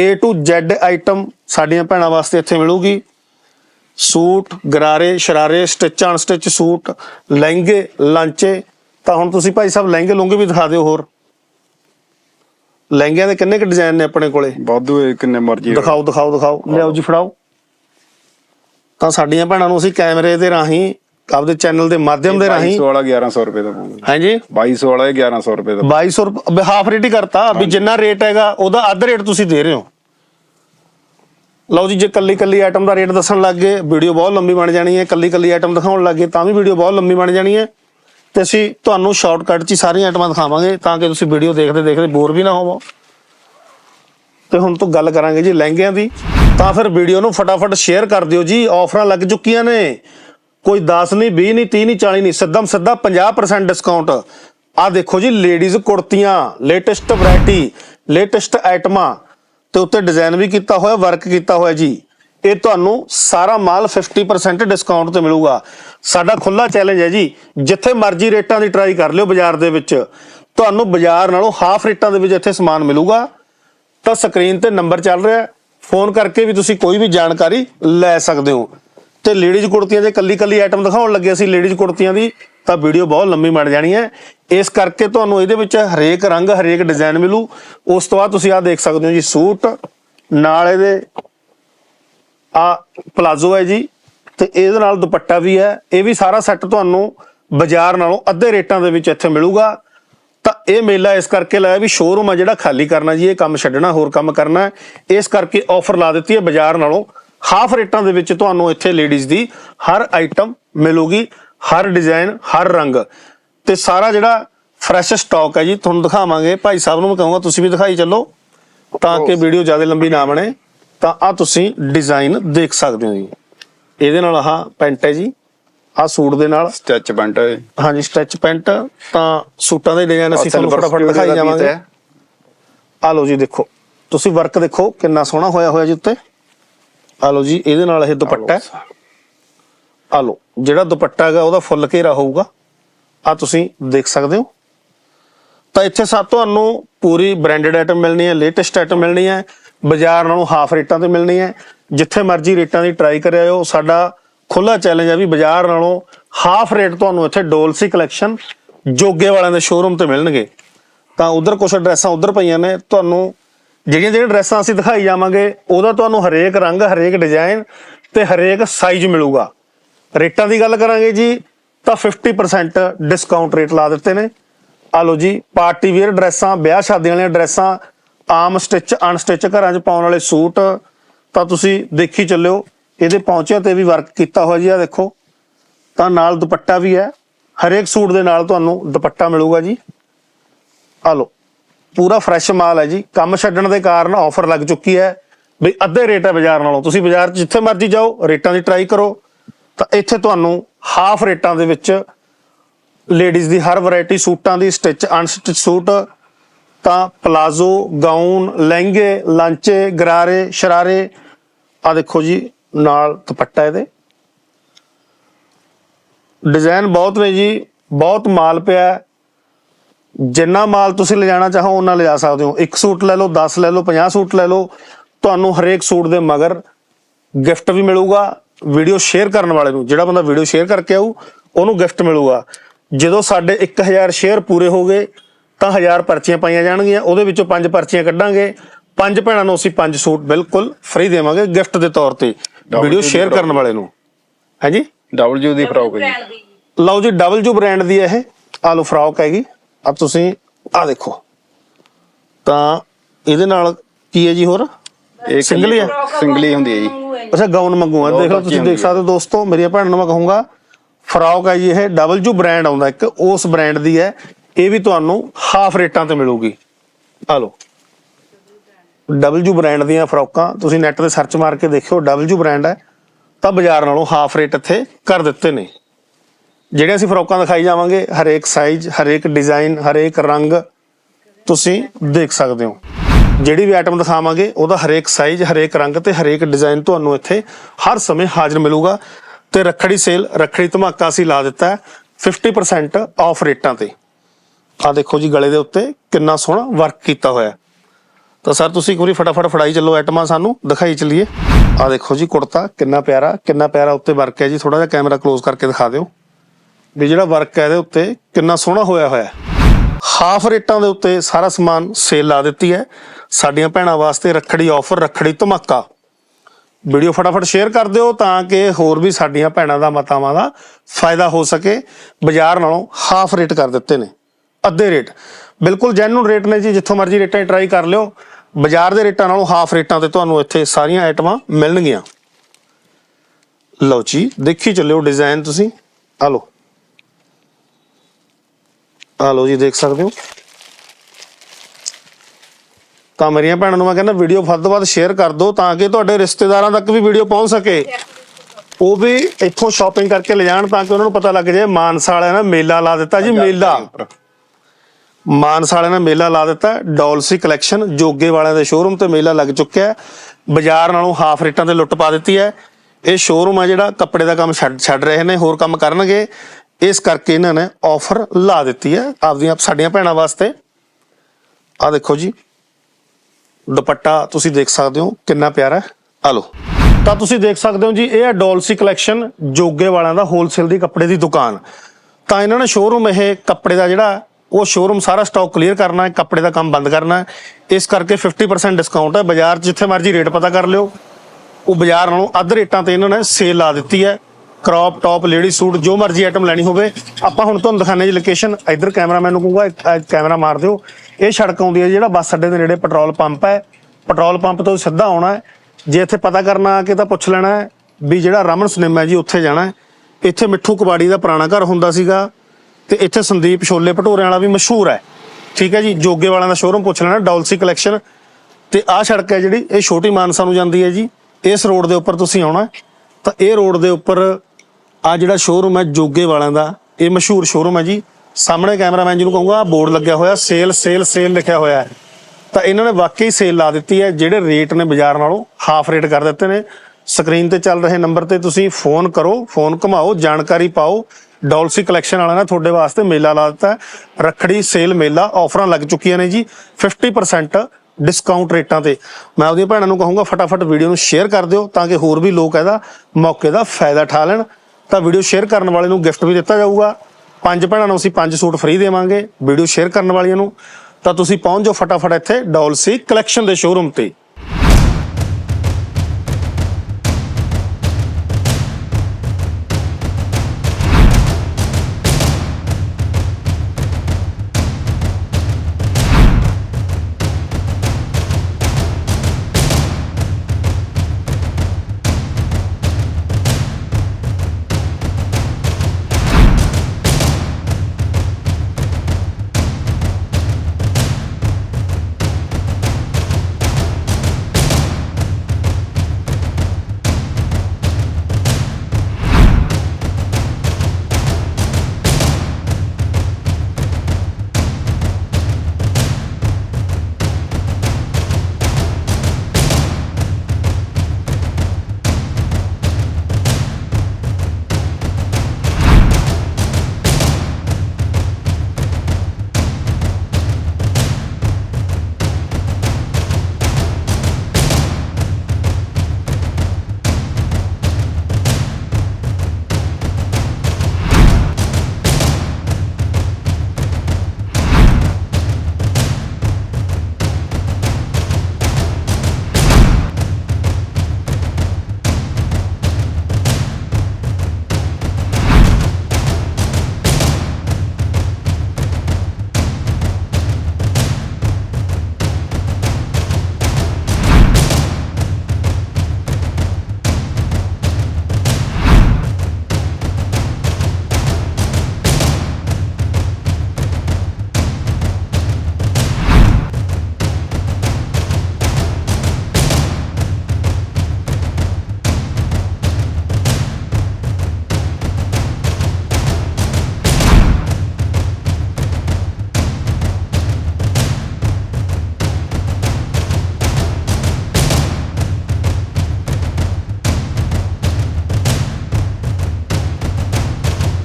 A to Z ਆਈਟਮ ਸਾਡੀਆਂ ਭੈਣਾਂ ਵਾਸਤੇ ਇੱਥੇ ਮਿਲੂਗੀ। ਸੂਟ ਗਰਾਰੇ ਸ਼ਰਾਰੇ ਸਟਿਚ ਅਨਸਟਿਚ ਸੂਟ ਲਹਿੰਗੇ ਲਾਂਚੇ। ਤਾਂ ਹੁਣ ਤੁਸੀਂ ਭਾਈ ਸਾਹਿਬ ਲਹਿੰਗੇ ਲੁੰਗੇ ਵੀ ਦਿਖਾ ਦਿਓ ਹੋਰ। ਲਹਿੰਗਿਆਂ ਦੇ ਕਿੰਨੇ ਕੁ ਡਿਜ਼ਾਈਨ ਨੇ ਆਪਣੇ ਕੋਲੇ? ਵਾਧੂ ਇਹ ਕਿੰਨੇ ਮਰਜ਼ੀ ਦਿਖਾਓ ਦਿਖਾਓ ਦਿਖਾਓ। ਲਿਆਓ ਜੀ ਫੜਾਓ। ਤਾਂ ਸਾਡੀਆਂ ਭੈਣਾਂ ਨੂੰ ਅਸੀਂ ਕੈਮਰੇ ਦੇ ਰਾਹੀਂ ਆਪਦੇ ਚੈਨਲ ਦੇ ਮਾਧਿਅਮ ਦੇ ਰਾਹੀਂ 2200 ਵਾਲਾ 1100 ਰੁਪਏ ਦਾ ਪਊਗਾ ਹਾਂਜੀ। 2200 ਵਾਲਾ ਇਹ 1100 ਰੁਪਏ ਦਾ 2200 ਰੁਪਏ ਹਾਫ ਰੇਟ ਹੀ ਕਰਤਾ ਵੀ ਜਿੰਨਾ ਰੇਟ ਹੈਗਾ ਉਹਦਾ ਅੱਧ ਰੇਟ ਤੁਸੀਂ ਦੇ ਰਹੇ ਹੋ। ਲਓ ਜੀ ਜੇ ਕੱਲੀ ਕੱਲੀ ਆਈਟਮ ਦਾ ਰੇਟ ਦੱਸਣ ਲੱਗ ਗਏ ਵੀਡੀਓ ਬਹੁਤ ਲੰਬੀ ਬਣ ਜਾਣੀ ਹੈ ਕੱਲੀ ਕੱਲੀ ਆਈਟਮ ਦਿਖਾਉਣ ਲੱਗ ਗਏ ਤਾਂ ਵੀ ਵੀਡੀਓ ਬਹੁਤ ਲੰਬੀ ਬਣ ਜਾਣੀ ਹੈ। ਤੇ ਅਸੀਂ ਤੁਹਾਨੂੰ ਸ਼ਾਰਟਕਟ 'ਚ ਹੀ ਸਾਰੀਆਂ ਆਈਟਮਾਂ ਦਿਖਾਵਾਂਗੇ ਤਾਂ ਕਿ ਤੁਸੀਂ ਵੀਡੀਓ ਦੇਖਦੇ ਦੇਖਦੇ ਬੋਰ ਵੀ ਨਾ ਹੋਵੋ। ਤੇ ਹੁਣ ਤੋਂ ਗੱਲ ਕਰਾਂਗੇ ਜੀ ਲਹਿੰਗਿਆਂ ਦੀ। ਤਾਂ ਫਿਰ ਵੀਡੀਓ ਨੂੰ ਫਟਾਫਟ ਸ਼ੇਅਰ ਕਰ ਦਿਓ ਜੀ ਆਫਰਾਂ ਲੱਗ ਚੁੱਕੀਆਂ ਨੇ। ਕੋਈ 10 ਨਹੀਂ 20 ਨਹੀਂ 30 ਨਹੀਂ 40 ਨਹੀਂ, ਸਿੱਧਮ ਸਿੱਧਾ 50% ਡਿਸਕਾਊਂਟ ਆ ਦੇਖੋ ਜੀ ਲੇਡੀਜ਼ ਕੁੜਤੀਆਂ ਲੇਟੈਸਟ ਵੈਰਾਈਟੀ ਲੇਟੈਸਟ ਆਈਟਮਾਂ ਤੇ ਉੱਤੇ ਡਿਜ਼ਾਈਨ ਵੀ ਕੀਤਾ ਹੋਇਆ ਵਰਕ ਕੀਤਾ ਹੋਇਆ ਜੀ। ਇਹ ਤੁਹਾਨੂੰ ਸਾਰਾ ਮਾਲ 50% ਡਿਸਕਾਊਂਟ ਤੇ ਮਿਲੂਗਾ। ਸਾਡਾ ਖੁੱਲਾ ਚੈਲੰਜ ਹੈ ਜੀ, ਜਿੱਥੇ ਮਰਜ਼ੀ ਰੇਟਾਂ ਦੀ ਟਰਾਈ ਕਰ ਲਿਓ ਬਾਜ਼ਾਰ ਦੇ ਵਿੱਚ। ਤੁਹਾਨੂੰ ਬਾਜ਼ਾਰ ਨਾਲੋਂ ਹਾਫ ਰੇਟਾਂ ਦੇ ਵਿੱਚ ਇੱਥੇ ਸਮਾਨ ਮਿਲੂਗਾ। ਤਾਂ ਸਕਰੀਨ ਤੇ ਨੰਬਰ ਚੱਲ ਰਿਹਾ ਫੋਨ ਕਰਕੇ ਵੀ ਤੁਸੀਂ ਕੋਈ ਵੀ ਜਾਣਕਾਰੀ ਲੈ ਸਕਦੇ ਹੋ। ਤੇ ਲੇਡੀਜ਼ ਕੁੜਤੀਆਂ ਦੇ ਕੱਲੀ ਕੱਲੀ ਆਈਟਮ ਦਿਖਾਉਣ ਲੱਗੇ ਸੀ ਲੇਡੀਜ਼ ਕੁੜਤੀਆਂ ਦੀ, ਤਾਂ ਵੀਡੀਓ ਬਹੁਤ ਲੰਮੀ ਬਣ ਜਾਣੀ ਹੈ। ਇਸ ਕਰਕੇ ਤੁਹਾਨੂੰ ਇਹਦੇ ਵਿੱਚ ਹਰੇਕ ਰੰਗ, ਹਰੇਕ ਡਿਜ਼ਾਈਨ ਮਿਲੂ। ਉਸ ਤੋਂ ਬਾਅਦ ਤੁਸੀਂ ਆਹ ਦੇਖ ਸਕਦੇ ਹੋ ਜੀ ਸੂਟ। ਨਾਲ ਇਹਦੇ ਆ ਪਲਾਜ਼ੋ ਹੈ ਜੀ, ਤੇ ਇਹਦੇ ਨਾਲ ਦੁਪੱਟਾ ਵੀ ਹੈ। ਇਹ ਵੀ ਸਾਰਾ ਸੈੱਟ ਤੁਹਾਨੂੰ ਬਾਜ਼ਾਰ ਨਾਲੋਂ ਅੱਧੇ ਰੇਟਾਂ ਦੇ ਵਿੱਚ ਇੱਥੇ ਮਿਲੂਗਾ। ਤਾਂ ਇਹ ਮੇਲਾ ਇਸ ਕਰਕੇ ਲਾਇਆ ਵੀ ਸ਼ੋਰੂਮ ਆ ਜਿਹੜਾ ਖਾਲੀ ਕਰਨਾ ਜੀ, ਇਹ ਕੰਮ ਛੱਡਣਾ, ਹੋਰ ਕੰਮ ਕਰਨਾ। ਇਸ ਕਰਕੇ ਆਫਰ ਲਾ ਦਿੱਤੀ ਹੈ ਬਾਜ਼ਾਰ ਨਾਲੋਂ। ਹਾਫ ਰੇਟਾਂ ਦੇ ਵਿੱਚ ਤੁਹਾਨੂੰ ਇੱਥੇ ਲੇਡੀਜ਼ ਦੀ ਹਰ ਆਈਟਮ ਮਿਲੂਗੀ ਹਰ ਡਿਜ਼ਾਈਨ ਹਰ ਰੰਗ। ਤੇ ਸਾਰਾ ਜਿਹੜਾ ਫਰੈਸ਼ ਸਟਾਕ ਹੈ ਜੀ ਤੁਹਾਨੂੰ ਦਿਖਾਵਾਂਗੇ। ਭਾਈ ਸਾਹਿਬ ਨੂੰ ਮੈਂ ਕਹੂੰਗਾ ਤੁਸੀਂ ਵੀ ਦਿਖਾਈ ਚੱਲੋ ਤਾਂ ਕਿ ਵੀਡੀਓ ਜ਼ਿਆਦਾ ਲੰਬੀ ਨਾ ਬਣੇ। ਤਾਂ ਆ ਤੁਸੀਂ ਡਿਜ਼ਾਈਨ ਦੇਖ ਸਕਦੇ ਹੋ ਜੀ। ਇਹਦੇ ਨਾਲ ਆਹ ਪੈਂਟ ਹੈ ਜੀ। ਆ ਸੂਟ ਦੇ ਨਾਲ। ਸਟਿਚ ਪੈਂਟ ਹੈ। ਹਾਂਜੀ ਸਟ੍ਰੈਚ ਪੈਂਟ। ਤਾਂ ਸੂਟਾਂ ਦੇ ਡਿਜ਼ਾਈਨ ਅਸੀਂ ਤੁਹਾਨੂੰ ਫਟਾਫਟ ਦਿਖਾਈ ਜਾਵਾਂਗੇ। ਆ ਲਓ ਜੀ ਦੇਖੋ। ਤੁਸੀਂ ਵਰਕ ਦੇਖੋ ਕਿੰਨਾ ਸੋਹਣਾ ਹੋਇਆ ਹੋਇਆ ਜੀ ਉੱਤੇ। ਆ ਲਓ ਜੀ ਇਹਦੇ ਨਾਲ ਇਹ ਦੁਪੱਟਾ ਹੈ। ਆ ਲਓ ਜਿਹੜਾ ਦੁਪੱਟਾ ਹੈਗਾ ਉਹਦਾ ਫੁੱਲ ਘੇਰਾ ਹੋਊਗਾ। ਆ ਤੁਸੀਂ ਦੇਖ ਸਕਦੇ ਹੋ। ਤਾਂ ਇੱਥੇ ਸਾ ਤੁਹਾਨੂੰ ਪੂਰੀ ਬ੍ਰਾਂਡਡ ਆਈਟਮ ਮਿਲਣੀ ਹੈ ਲੇਟੈਸਟ ਆਈਟਮ ਮਿਲਣੀ ਹੈ ਬਾਜ਼ਾਰ ਨਾਲੋਂ ਹਾਫ ਰੇਟਾਂ ਤੇ ਮਿਲਣੀ ਹੈ। ਜਿੱਥੇ ਮਰਜ਼ੀ ਰੇਟਾਂ ਦੀ ਟਰਾਈ ਕਰਿਓ ਸਾਡਾ ਖੁੱਲਾ ਚੈਲੰਜ ਹੈ ਵੀ ਬਾਜ਼ਾਰ ਨਾਲੋਂ ਹਾਫ ਰੇਟ ਤੁਹਾਨੂੰ ਇੱਥੇ ਡੋਲਸੀ ਕਲੈਕਸ਼ਨ ਜੋਗੇ ਵਾਲਿਆਂ ਦੇ ਸ਼ੋਰੂਮ ਤੇ ਮਿਲਣਗੇ। ਤਾਂ ਉਧਰ ਕੁਝ ਡਰੈਸਾਂ ਉਧਰ ਪਈਆਂ ਨੇ ਤੁਹਾਨੂੰ ਜਿਹੜੀਆਂ ਜਿਹੜੀਆਂ ਡਰੈਸਾਂ ਅਸੀਂ ਦਿਖਾਈ ਜਾਵਾਂਗੇ, ਉਹਦਾ ਤੁਹਾਨੂੰ ਹਰੇਕ ਰੰਗ, ਹਰੇਕ ਡਿਜ਼ਾਈਨ ਤੇ ਹਰੇਕ ਸਾਈਜ਼ ਮਿਲੂਗਾ। ਰੇਟਾਂ ਦੀ ਗੱਲ ਕਰਾਂਗੇ ਜੀ, ਤਾਂ 50% ਡਿਸਕਾਊਂਟ ਰੇਟ ਲਾ ਦਿੱਤੇ ਨੇ। ਆ ਲਓ ਜੀ, ਪਾਰਟੀ ਵੇਅਰ ਡਰੈਸਾਂ, ਵਿਆਹ ਸ਼ਾਦੀਆਂ ਵਾਲੀਆਂ ਡਰੈਸਾਂ, ਆਮ ਸਟਿਚ ਅਨਸਟਿਚ ਘਰਾਂ 'ਚ ਪਾਉਣ ਵਾਲੇ ਸੂਟ, ਤਾਂ ਤੁਸੀਂ ਦੇਖੀ ਚੱਲਿਓ, ਇਹਦੇ ਪੌਂਚਿਆਂ ਤੇ ਵੀ ਵਰਕ ਕੀਤਾ ਹੋਇਆ ਜੀ ਆ ਦੇਖੋ। ਤਾਂ ਨਾਲ ਦੁਪੱਟਾ ਵੀ ਹੈ, ਹਰੇਕ ਸੂਟ ਦੇ ਨਾਲ ਤੁਹਾਨੂੰ ਦੁਪੱਟਾ ਮਿਲੂਗਾ ਜੀ। ਆ ਲਓ। ਪੂਰਾ ਫਰੈਸ਼ ਮਾਲ ਹੈ ਜੀ। ਕੰਮ ਛੱਡਣ ਦੇ ਕਾਰਨ ਆਫਰ ਲੱਗ ਚੁੱਕੀ ਹੈ। ਵੀ ਅੱਧੇ ਰੇਟ ਹੈ ਬਾਜ਼ਾਰ ਨਾਲੋਂ। ਤੁਸੀਂ ਬਾਜ਼ਾਰ 'ਚ ਜਿੱਥੇ ਮਰਜ਼ੀ ਜਾਓ, ਰੇਟਾਂ ਦੀ ਟਰਾਈ ਕਰੋ। ਤਾਂ ਇੱਥੇ ਤੁਹਾਨੂੰ ਹਾਫ ਰੇਟਾਂ ਦੇ ਵਿੱਚ ਲੇਡੀਜ਼ ਦੀ ਹਰ ਵੈਰਾਈਟੀ ਸੂਟਾਂ ਦੀ ਸਟਿਚ ਅਨਸਟਿਚ ਸੂਟ, ਤਾਂ ਪਲਾਜ਼ੋ ਗਾਊਨ ਲਹਿੰਗੇ, ਲਾਂਚੇ, ਗਰਾਰੇ, ਸ਼ਰਾਰੇ ਆ ਦੇਖੋ ਜੀ, ਨਾਲ ਦੁਪੱਟਾ ਇਹਦੇ। ਡਿਜ਼ਾਈਨ ਬਹੁਤ ਨੇ ਜੀ। ਬਹੁਤ ਮਾਲ ਪਿਆ ਜਿੰਨਾ ਮਾਲ ਤੁਸੀਂ ਲਿਜਾਣਾ ਚਾਹੋ ਉਹਨਾਂ ਲਿਜਾ ਸਕਦੇ ਹੋ। ਇੱਕ ਸੂਟ ਲੈ ਲਓ 10 ਲੈ ਲਓ 50 ਸੂਟ ਲੈ ਲਓ ਤੁਹਾਨੂੰ ਹਰੇਕ ਸੂਟ ਦੇ ਮਗਰ ਗਿਫਟ ਵੀ ਮਿਲੂਗਾ ਵੀਡੀਓ ਸ਼ੇਅਰ ਕਰਨ ਵਾਲੇ ਨੂੰ। ਜਿਹੜਾ ਬੰਦਾ ਵੀਡੀਓ ਸ਼ੇਅਰ ਕਰਕੇ ਆਊ ਉਹਨੂੰ ਗਿਫਟ ਮਿਲੂਗਾ। ਜਦੋਂ ਸਾਡੇ 1000 ਸ਼ੇਅਰ ਪੂਰੇ ਹੋ ਗਏ ਤਾਂ 1000 ਪਰਚੀਆਂ ਪਾਈਆਂ ਜਾਣਗੀਆਂ ਉਹਦੇ ਵਿੱਚੋਂ ਪੰਜ ਪਰਚੀਆਂ ਕੱਢਾਂਗੇ। ਪੰਜ ਭੈਣਾਂ ਨੂੰ ਅਸੀਂ ਪੰਜ ਸੂਟ ਬਿਲਕੁਲ ਫ੍ਰੀ ਦੇਵਾਂਗੇ ਗਿਫਟ ਦੇ ਤੌਰ ਤੇ ਵੀਡੀਓ ਸ਼ੇਅਰ ਕਰਨ। ਵਾਲੇ ਨੂੰ। ਹਾਂਜੀ ਡਬਲਯੂ ਦੀ ਫਰਾਕ ਹੈ ਜੀ। ਲਓ ਜੀ ਡਬਲ ਜੂ ਬ੍ਰਾਂਡ ਦੀ ਹੈ ਇਹ। ਆਲੂ ਫਰਾਕ ਹੈਗੀ। ਆ ਤੁਸੀਂ ਆ ਦੇਖੋ। ਤਾਂ ਇਹਦੇ ਨਾਲ ਕੀ ਹੈ ਜੀ ਹੋਰ? ਇਹ ਸਿੰਗਲ ਹੀ? ਹੈ ਸਿੰਗਲੀ ਹੁੰਦੀ ਹੈ ਜੀ। ਅੱਛਾ ਗਾਊਨ ਮੰਗੂ ਆ। ਬਹੁਤ ਦੇਖ ਲਓ ਤੁਸੀਂ ਦੇਖ। ਸਕਦੇ ਹੋ ਦੋਸਤੋ ਮੇਰੀਆਂ ਭੈਣਾਂ ਨੂੰ ਮੈਂ ਕਹੂੰਗਾ ਫਰਾਕ ਹੈ ਜੀ ਇਹ ਡਬਲ ਜੂ ਬ੍ਰਾਂਡ ਆਉਂਦਾ ਇੱਕ ਉਸ ਬ੍ਰਾਂਡ ਦੀ ਹੈ। ਇਹ ਵੀ ਤੁਹਾਨੂੰ ਹਾਫ ਰੇਟਾਂ ਤੇ ਮਿਲੂਗੀ। ਆ ਲਓ। ਡਬਲ ਜੂ ਬ੍ਰਾਂਡ ਦੀਆਂ ਫਰਾਕਾਂ ਤੁਸੀਂ ਨੈਟ ਤੇ ਸਰਚ ਮਾਰ ਕੇ ਦੇਖਿਓ ਡਬਲ ਜੂ ਬ੍ਰਾਂਡ ਹੈ। ਤਾਂ ਬਾਜ਼ਾਰ ਨਾਲੋਂ ਹਾਫ ਰੇਟ ਇੱਥੇ ਕਰ ਦਿੱਤੇ ਨੇ। ਜਿਹੜੇ ਅਸੀਂ ਫਰੋਕਾਂ ਦਿਖਾਈ ਜਾਵਾਂਗੇ ਹਰੇਕ ਸਾਈਜ਼ ਹਰੇਕ ਡਿਜ਼ਾਈਨ ਹਰੇਕ ਰੰਗ ਤੁਸੀਂ ਦੇਖ ਸਕਦੇ ਹੋ। ਜਿਹੜੀ ਵੀ ਆਈਟਮ ਦਿਖਾਵਾਂਗੇ, ਉਹਦਾ ਹਰੇਕ ਸਾਈਜ਼ ਹਰੇਕ ਰੰਗ ਤੇ ਹਰੇਕ ਡਿਜ਼ਾਈਨ ਤੁਹਾਨੂੰ ਇੱਥੇ ਹਰ ਸਮੇਂ ਹਾਜ਼ਰ ਮਿਲੂਗਾ। ਤੇ ਰੱਖੜੀ ਸੇਲ ਰੱਖੜੀ ਧਮਾਕਾ ਅਸੀਂ ਲਾ ਦਿੱਤਾ ਹੈ 50% ਆਫ ਰੇਟਾਂ ਤੇ। ਆ ਦੇਖੋ ਜੀ ਗਲੇ ਦੇ ਉੱਤੇ ਕਿੰਨਾ ਸੋਹਣਾ ਵਰਕ ਕੀਤਾ ਹੋਇਆ ਤਾਂ ਸਰ, ਤੁਸੀਂ ਇੱਕ ਵਾਰੀ ਫਟਾਫਟ ਫੜਾਈ ਚੱਲੋ ਆਈਟਮਾਂ ਸਾਨੂੰ, ਦਿਖਾਈ ਚੱਲੀਏ। ਆ ਦੇਖੋ ਜੀ ਕੁੜਤਾ, ਕਿੰਨਾ ਪਿਆਰਾ ਕਿੰਨਾ ਪਿਆਰਾ ਉੱਤੇ ਵਰਕ ਹੈ ਜੀ। ਥੋੜਾ ਜਿਹਾ ਕੈਮਰਾ ক্লোਜ਼ ਕਰਕੇ ਦਿਖਾ ਦਿਓ। ਵੀ ਜਿਹੜਾ ਵਰਕ ਹੈ ਇਹਦੇ ਉੱਤੇ ਕਿੰਨਾ ਸੋਹਣਾ ਹੋਇਆ ਹੋਇਆ ਹਾਫ ਰੇਟਾਂ ਦੇ ਉੱਤੇ ਸਾਰਾ ਸਮਾਨ ਸੇਲ ਲਾ ਦਿੱਤੀ ਹੈ। ਸਾਡੀਆਂ ਭੈਣਾਂ ਵਾਸਤੇ ਰੱਖੜੀ ਆਫਰ ਰੱਖੜੀ ਧਮਾਕਾ। ਵੀਡੀਓ ਫਟਾਫਟ ਸ਼ੇਅਰ ਕਰ ਦਿਓ ਤਾਂ ਕਿ ਹੋਰ ਵੀ ਸਾਡੀਆਂ ਭੈਣਾਂ ਦਾ, ਮਾਤਾਵਾਂ ਦਾ ਫਾਇਦਾ ਹੋ ਸਕੇ। ਬਾਜ਼ਾਰ ਨਾਲੋਂ ਹਾਫ ਰੇਟ ਕਰ ਦਿੱਤੇ ਨੇ। ਅੱਧੇ ਰੇਟ। ਬਿਲਕੁਲ ਜੈਨੂਨ ਰੇਟ ਨੇ ਜੀ, ਜਿੱਥੋਂ ਮਰਜ਼ੀ ਰੇਟਾਂ ਟਰਾਈ ਕਰ ਲਿਓ। ਬਾਜ਼ਾਰ ਦੇ ਰੇਟਾਂ ਨਾਲੋਂ ਹਾਫ ਰੇਟਾਂ ਤੇ ਤੁਹਾਨੂੰ ਇੱਥੇ ਸਾਰੀਆਂ ਆਈਟਮਾਂ ਮਿਲਣਗੀਆਂ। ਲਓ ਜੀ, ਦੇਖੀ ਚੱਲਿਓ ਡਿਜ਼ਾਈਨ ਤੁਸੀਂ। ਆ ਲਓ। ਆ ਲਓ ਜੀ ਦੇਖ ਸਕਦੇ ਹੋ। ਤਾਂ ਮੇਰੀਆਂ ਭੈਣਾਂ ਨੂੰ ਮੈਂ ਕਹਿੰਦਾ ਵੀਡੀਓ ਵੱਧ ਤੋਂ ਵੱਧ ਸ਼ੇਅਰ ਕਰ ਦਿਓ ਤਾਂ ਕਿ ਤੁਹਾਡੇ ਰਿਸ਼ਤੇਦਾਰਾਂ ਤੱਕ ਵੀ ਵੀਡੀਓ ਪਹੁੰਚ ਸਕੇ। ਉਹ ਵੀ ਇੱਥੋਂ ਸ਼ਾਪਿੰਗ ਕਰਕੇ ਲੈ ਜਾਣ ਤਾਂ ਕਿ ਉਹਨਾਂ ਨੂੰ ਪਤਾ ਲੱਗ ਜਾਏ ਮਾਨਸਾ ਵਾਲਿਆਂ ਨੇ ਮੇਲਾ ਲਾ ਦਿੱਤਾ ਜੀ ਮੇਲਾ। ਮਾਨਸਾ ਵਾਲਿਆਂ ਨੇ ਮੇਲਾ ਲਾ ਦਿੱਤਾ ਡਾਲਸੀ ਕਲੈਕਸ਼ਨ ਜੋਗੇ ਵਾਲਿਆਂ ਦੇ ਸ਼ੋਰੂਮ ਤੇ ਮੇਲਾ ਲੱਗ ਚੁੱਕਿਆ ਹੈ। ਬਾਜ਼ਾਰ ਨਾਲੋਂ ਹਾਫ ਰੇਟਾਂ ਤੇ ਲੁੱਟ ਪਾ ਦਿੱਤੀ ਹੈ। ਇਹ ਸ਼ੋਰੂਮ ਆ ਜਿਹੜਾ ਕੱਪੜੇ ਦਾ ਕੰਮ ਛੱਡ ਛੱਡ ਰਹੇ ਨੇ ਹੋਰ ਕੰਮ ਕਰਨਗੇ। ਇਸ ਕਰਕੇ ਇਹਨਾਂ ਨੇ ਆਫਰ ਲਾ ਦਿੱਤੀ ਹੈ ਆਪਦੀਆਂ ਸਾਡੀਆਂ ਭੈਣਾਂ ਵਾਸਤੇ। ਆ ਦੇਖੋ ਜੀ, ਦੁਪੱਟਾ ਤੁਸੀਂ ਦੇਖ ਸਕਦੇ ਹੋ ਕਿੰਨਾ ਪਿਆਰਾ ਹੈ। ਆ ਲਓ। ਤਾਂ ਤੁਸੀਂ ਦੇਖ ਸਕਦੇ ਹੋ ਜੀ, ਇਹ ਹੈ ਡੋਲਸੀ ਕਲੈਕਸ਼ਨ ਜੋਗੇ ਵਾਲਿਆਂ ਦਾ ਹੋਲਸੇਲ ਦੀ ਕੱਪੜੇ ਦੀ ਦੁਕਾਨ। ਤਾਂ ਇਹਨਾਂ ਨੇ ਸ਼ੋਰੂਮ ਇਹ ਕੱਪੜੇ ਦਾ ਜਿਹੜਾ, ਉਹ ਸ਼ੋਰੂਮ ਸਾਰਾ ਸਟਾਕ ਕਲੀਅਰ ਕਰਨਾ ਹੈ, ਕੱਪੜੇ ਦਾ ਕੰਮ ਬੰਦ ਕਰਨਾ ਹੈ। ਇਸ ਕਰਕੇ 50% ਡਿਸਕਾਊਂਟ ਹੈ, ਬਾਜ਼ਾਰ 'ਚ ਜਿੱਥੇ ਮਰਜ਼ੀ ਰੇਟ ਪਤਾ ਕਰ ਲਿਓ। ਉਹ ਬਾਜ਼ਾਰ ਨਾਲੋਂ ਅੱਧ ਰੇਟਾਂ ਤੇ ਇਹਨਾਂ ਨੇ ਸੇਲ ਲਾ ਦਿੱਤੀ ਹੈ। ਕ੍ਰੌਪ ਟੌਪ ਲੇਡੀ ਸੂਟ ਜੋ ਮਰਜ਼ੀ ਆਈਟਮ ਲੈਣੀ ਹੋਵੇ, ਆਪਾਂ ਹੁਣ ਤੁਹਾਨੂੰ ਦਿਖਾਣੇ ਜੀ ਲੋਕੇਸ਼ਨ ਇੱਧਰ ਕੈਮਰਾਮੈਨ ਨੂੰ ਕਹੂੰਗਾ ਕੈਮਰਾ ਮਾਰ ਦਿਓ। ਇਹ ਸੜਕ ਆਉਂਦੀ ਹੈ ਜਿਹੜਾ ਬੱਸ ਅੱਡੇ ਦੇ ਨੇੜੇ ਪੈਟਰੋਲ ਪੰਪ ਹੈ। ਪੈਟਰੋਲ ਪੰਪ ਤੋਂ ਸਿੱਧਾ ਆਉਣਾ ਹੈ। ਜੇ ਇੱਥੇ ਪਤਾ ਕਰਨਾ ਆ ਕੇ ਤਾਂ ਪੁੱਛ ਲੈਣਾ ਹੈ ਵੀ ਜਿਹੜਾ ਰਮਨ ਸਿਨੇਮਾ ਹੈ ਜੀ, ਉੱਥੇ ਜਾਣਾ ਹੈ। ਇੱਥੇ ਮਿੱਠੂ ਕਬਾੜੀ ਦਾ ਪੁਰਾਣਾ ਘਰ ਹੁੰਦਾ ਸੀਗਾ ਤੇ ਇੱਥੇ ਸੰਦੀਪ ਛੋਲੇ ਭਟੂਰੇ ਵਾਲਾ ਵੀ ਮਸ਼ਹੂਰ ਹੈ। ਠੀਕ ਹੈ ਜੀ, ਜੋਗੇ ਵਾਲਿਆਂ ਦਾ ਸ਼ੋਰੂਮ ਪੁੱਛ ਲੈਣਾ, ਡਾਲਸੀ ਕਲੈਕਸ਼ਨ ਤੇ ਆਹ ਸੜਕ ਹੈ ਜਿਹੜੀ, ਇਹ ਛੋਟੀ ਮਾਨਸਾ ਨੂੰ ਜਾਂਦੀ ਹੈ ਜੀ। ਇਸ ਰੋਡ ਦੇ ਉੱਪਰ ਤੁਸੀਂ ਆਉਣਾ ਤਾਂ ਇਹ ਰੋਡ ਦੇ ਉੱਪਰ ਆ ਜਿਹੜਾ ਸ਼ੋਰੂਮ ਹੈ ਜੋਗੇ ਵਾਲਿਆਂ ਦਾ, ਇਹ ਮਸ਼ਹੂਰ ਸ਼ੋਰੂਮ ਹੈ ਜੀ। ਸਾਹਮਣੇ ਕੈਮਰਾਮੈਨ ਜੀ ਨੂੰ ਕਹੂੰਗਾ ਬੋਰਡ ਲੱਗਿਆ ਹੋਇਆ ਸੇਲ ਸੇਲ ਸੇਲ ਲਿਖਿਆ ਹੋਇਆ ਹੈ। ਤਾਂ ਇਹਨਾਂ ਨੇ ਵਾਕਈ ਸੇਲ ਲਾ ਦਿੱਤੀ ਹੈ, ਜਿਹੜੇ ਰੇਟ ਨੇ ਬਾਜ਼ਾਰ ਨਾਲੋਂ ਹਾਫ ਰੇਟ ਕਰ ਦਿੱਤੇ ਨੇ। ਸਕਰੀਨ ਤੇ ਚੱਲ ਰਹੇ ਨੰਬਰ ਤੇ ਤੁਸੀਂ ਫੋਨ ਕਰੋ ਫੋਨ ਘੁਮਾਓ, ਜਾਣਕਾਰੀ ਪਾਓ। ਡੋਲਸੀ ਕਲੈਕਸ਼ਨ ਵਾਲਿਆਂ ਨੇ ਤੁਹਾਡੇ ਵਾਸਤੇ ਮੇਲਾ ਲਾ ਦਿੱਤਾ ਹੈ। ਰੱਖੜੀ ਸੇਲ ਮੇਲਾ ਆਫਰਾਂ ਲੱਗ ਚੁੱਕੀਆਂ ਨੇ ਜੀ। 50% ਡਿਸਕਾਊਂਟ ਰੇਟਾਂ ਤੇ। ਮੈਂ ਉਹਦੀਆਂ ਭੈਣਾਂ ਨੂੰ ਕਹੂੰਗਾ, ਫਟਾਫਟ ਵੀਡੀਓ ਨੂੰ ਸ਼ੇਅਰ ਕਰ ਦਿਓ ਤਾਂ ਕਿ ਹੋਰ ਵੀ ਲੋਕ ਇਹਦਾ ਮੌਕੇ ਦਾ ਫਾਇਦਾ ਠਾ ਲੈਣ। ਤਾਂ ਵੀਡੀਓ ਸ਼ੇਅਰ ਕਰਨ ਵਾਲੇ ਨੂੰ ਗਿਫਟ ਵੀ ਦਿੱਤਾ ਜਾਊਗਾ। ਪੰਜ ਭੈਣਾਂ ਨੂੰ ਅਸੀਂ ਪੰਜ ਸੂਟ ਫ੍ਰੀ ਦੇਵਾਂਗੇ। ਵੀਡੀਓ ਸ਼ੇਅਰ ਕਰਨ ਵਾਲੀਆਂ ਨੂੰ। ਤਾਂ ਤੁਸੀਂ ਪਹੁੰਚ ਜਾਓ ਫਟਾਫਟ ਇੱਥੇ ਡੋਲਸੀ ਕਲੈਕਸ਼ਨ ਦੇ ਸ਼ੋਰੂਮ ਤੇ।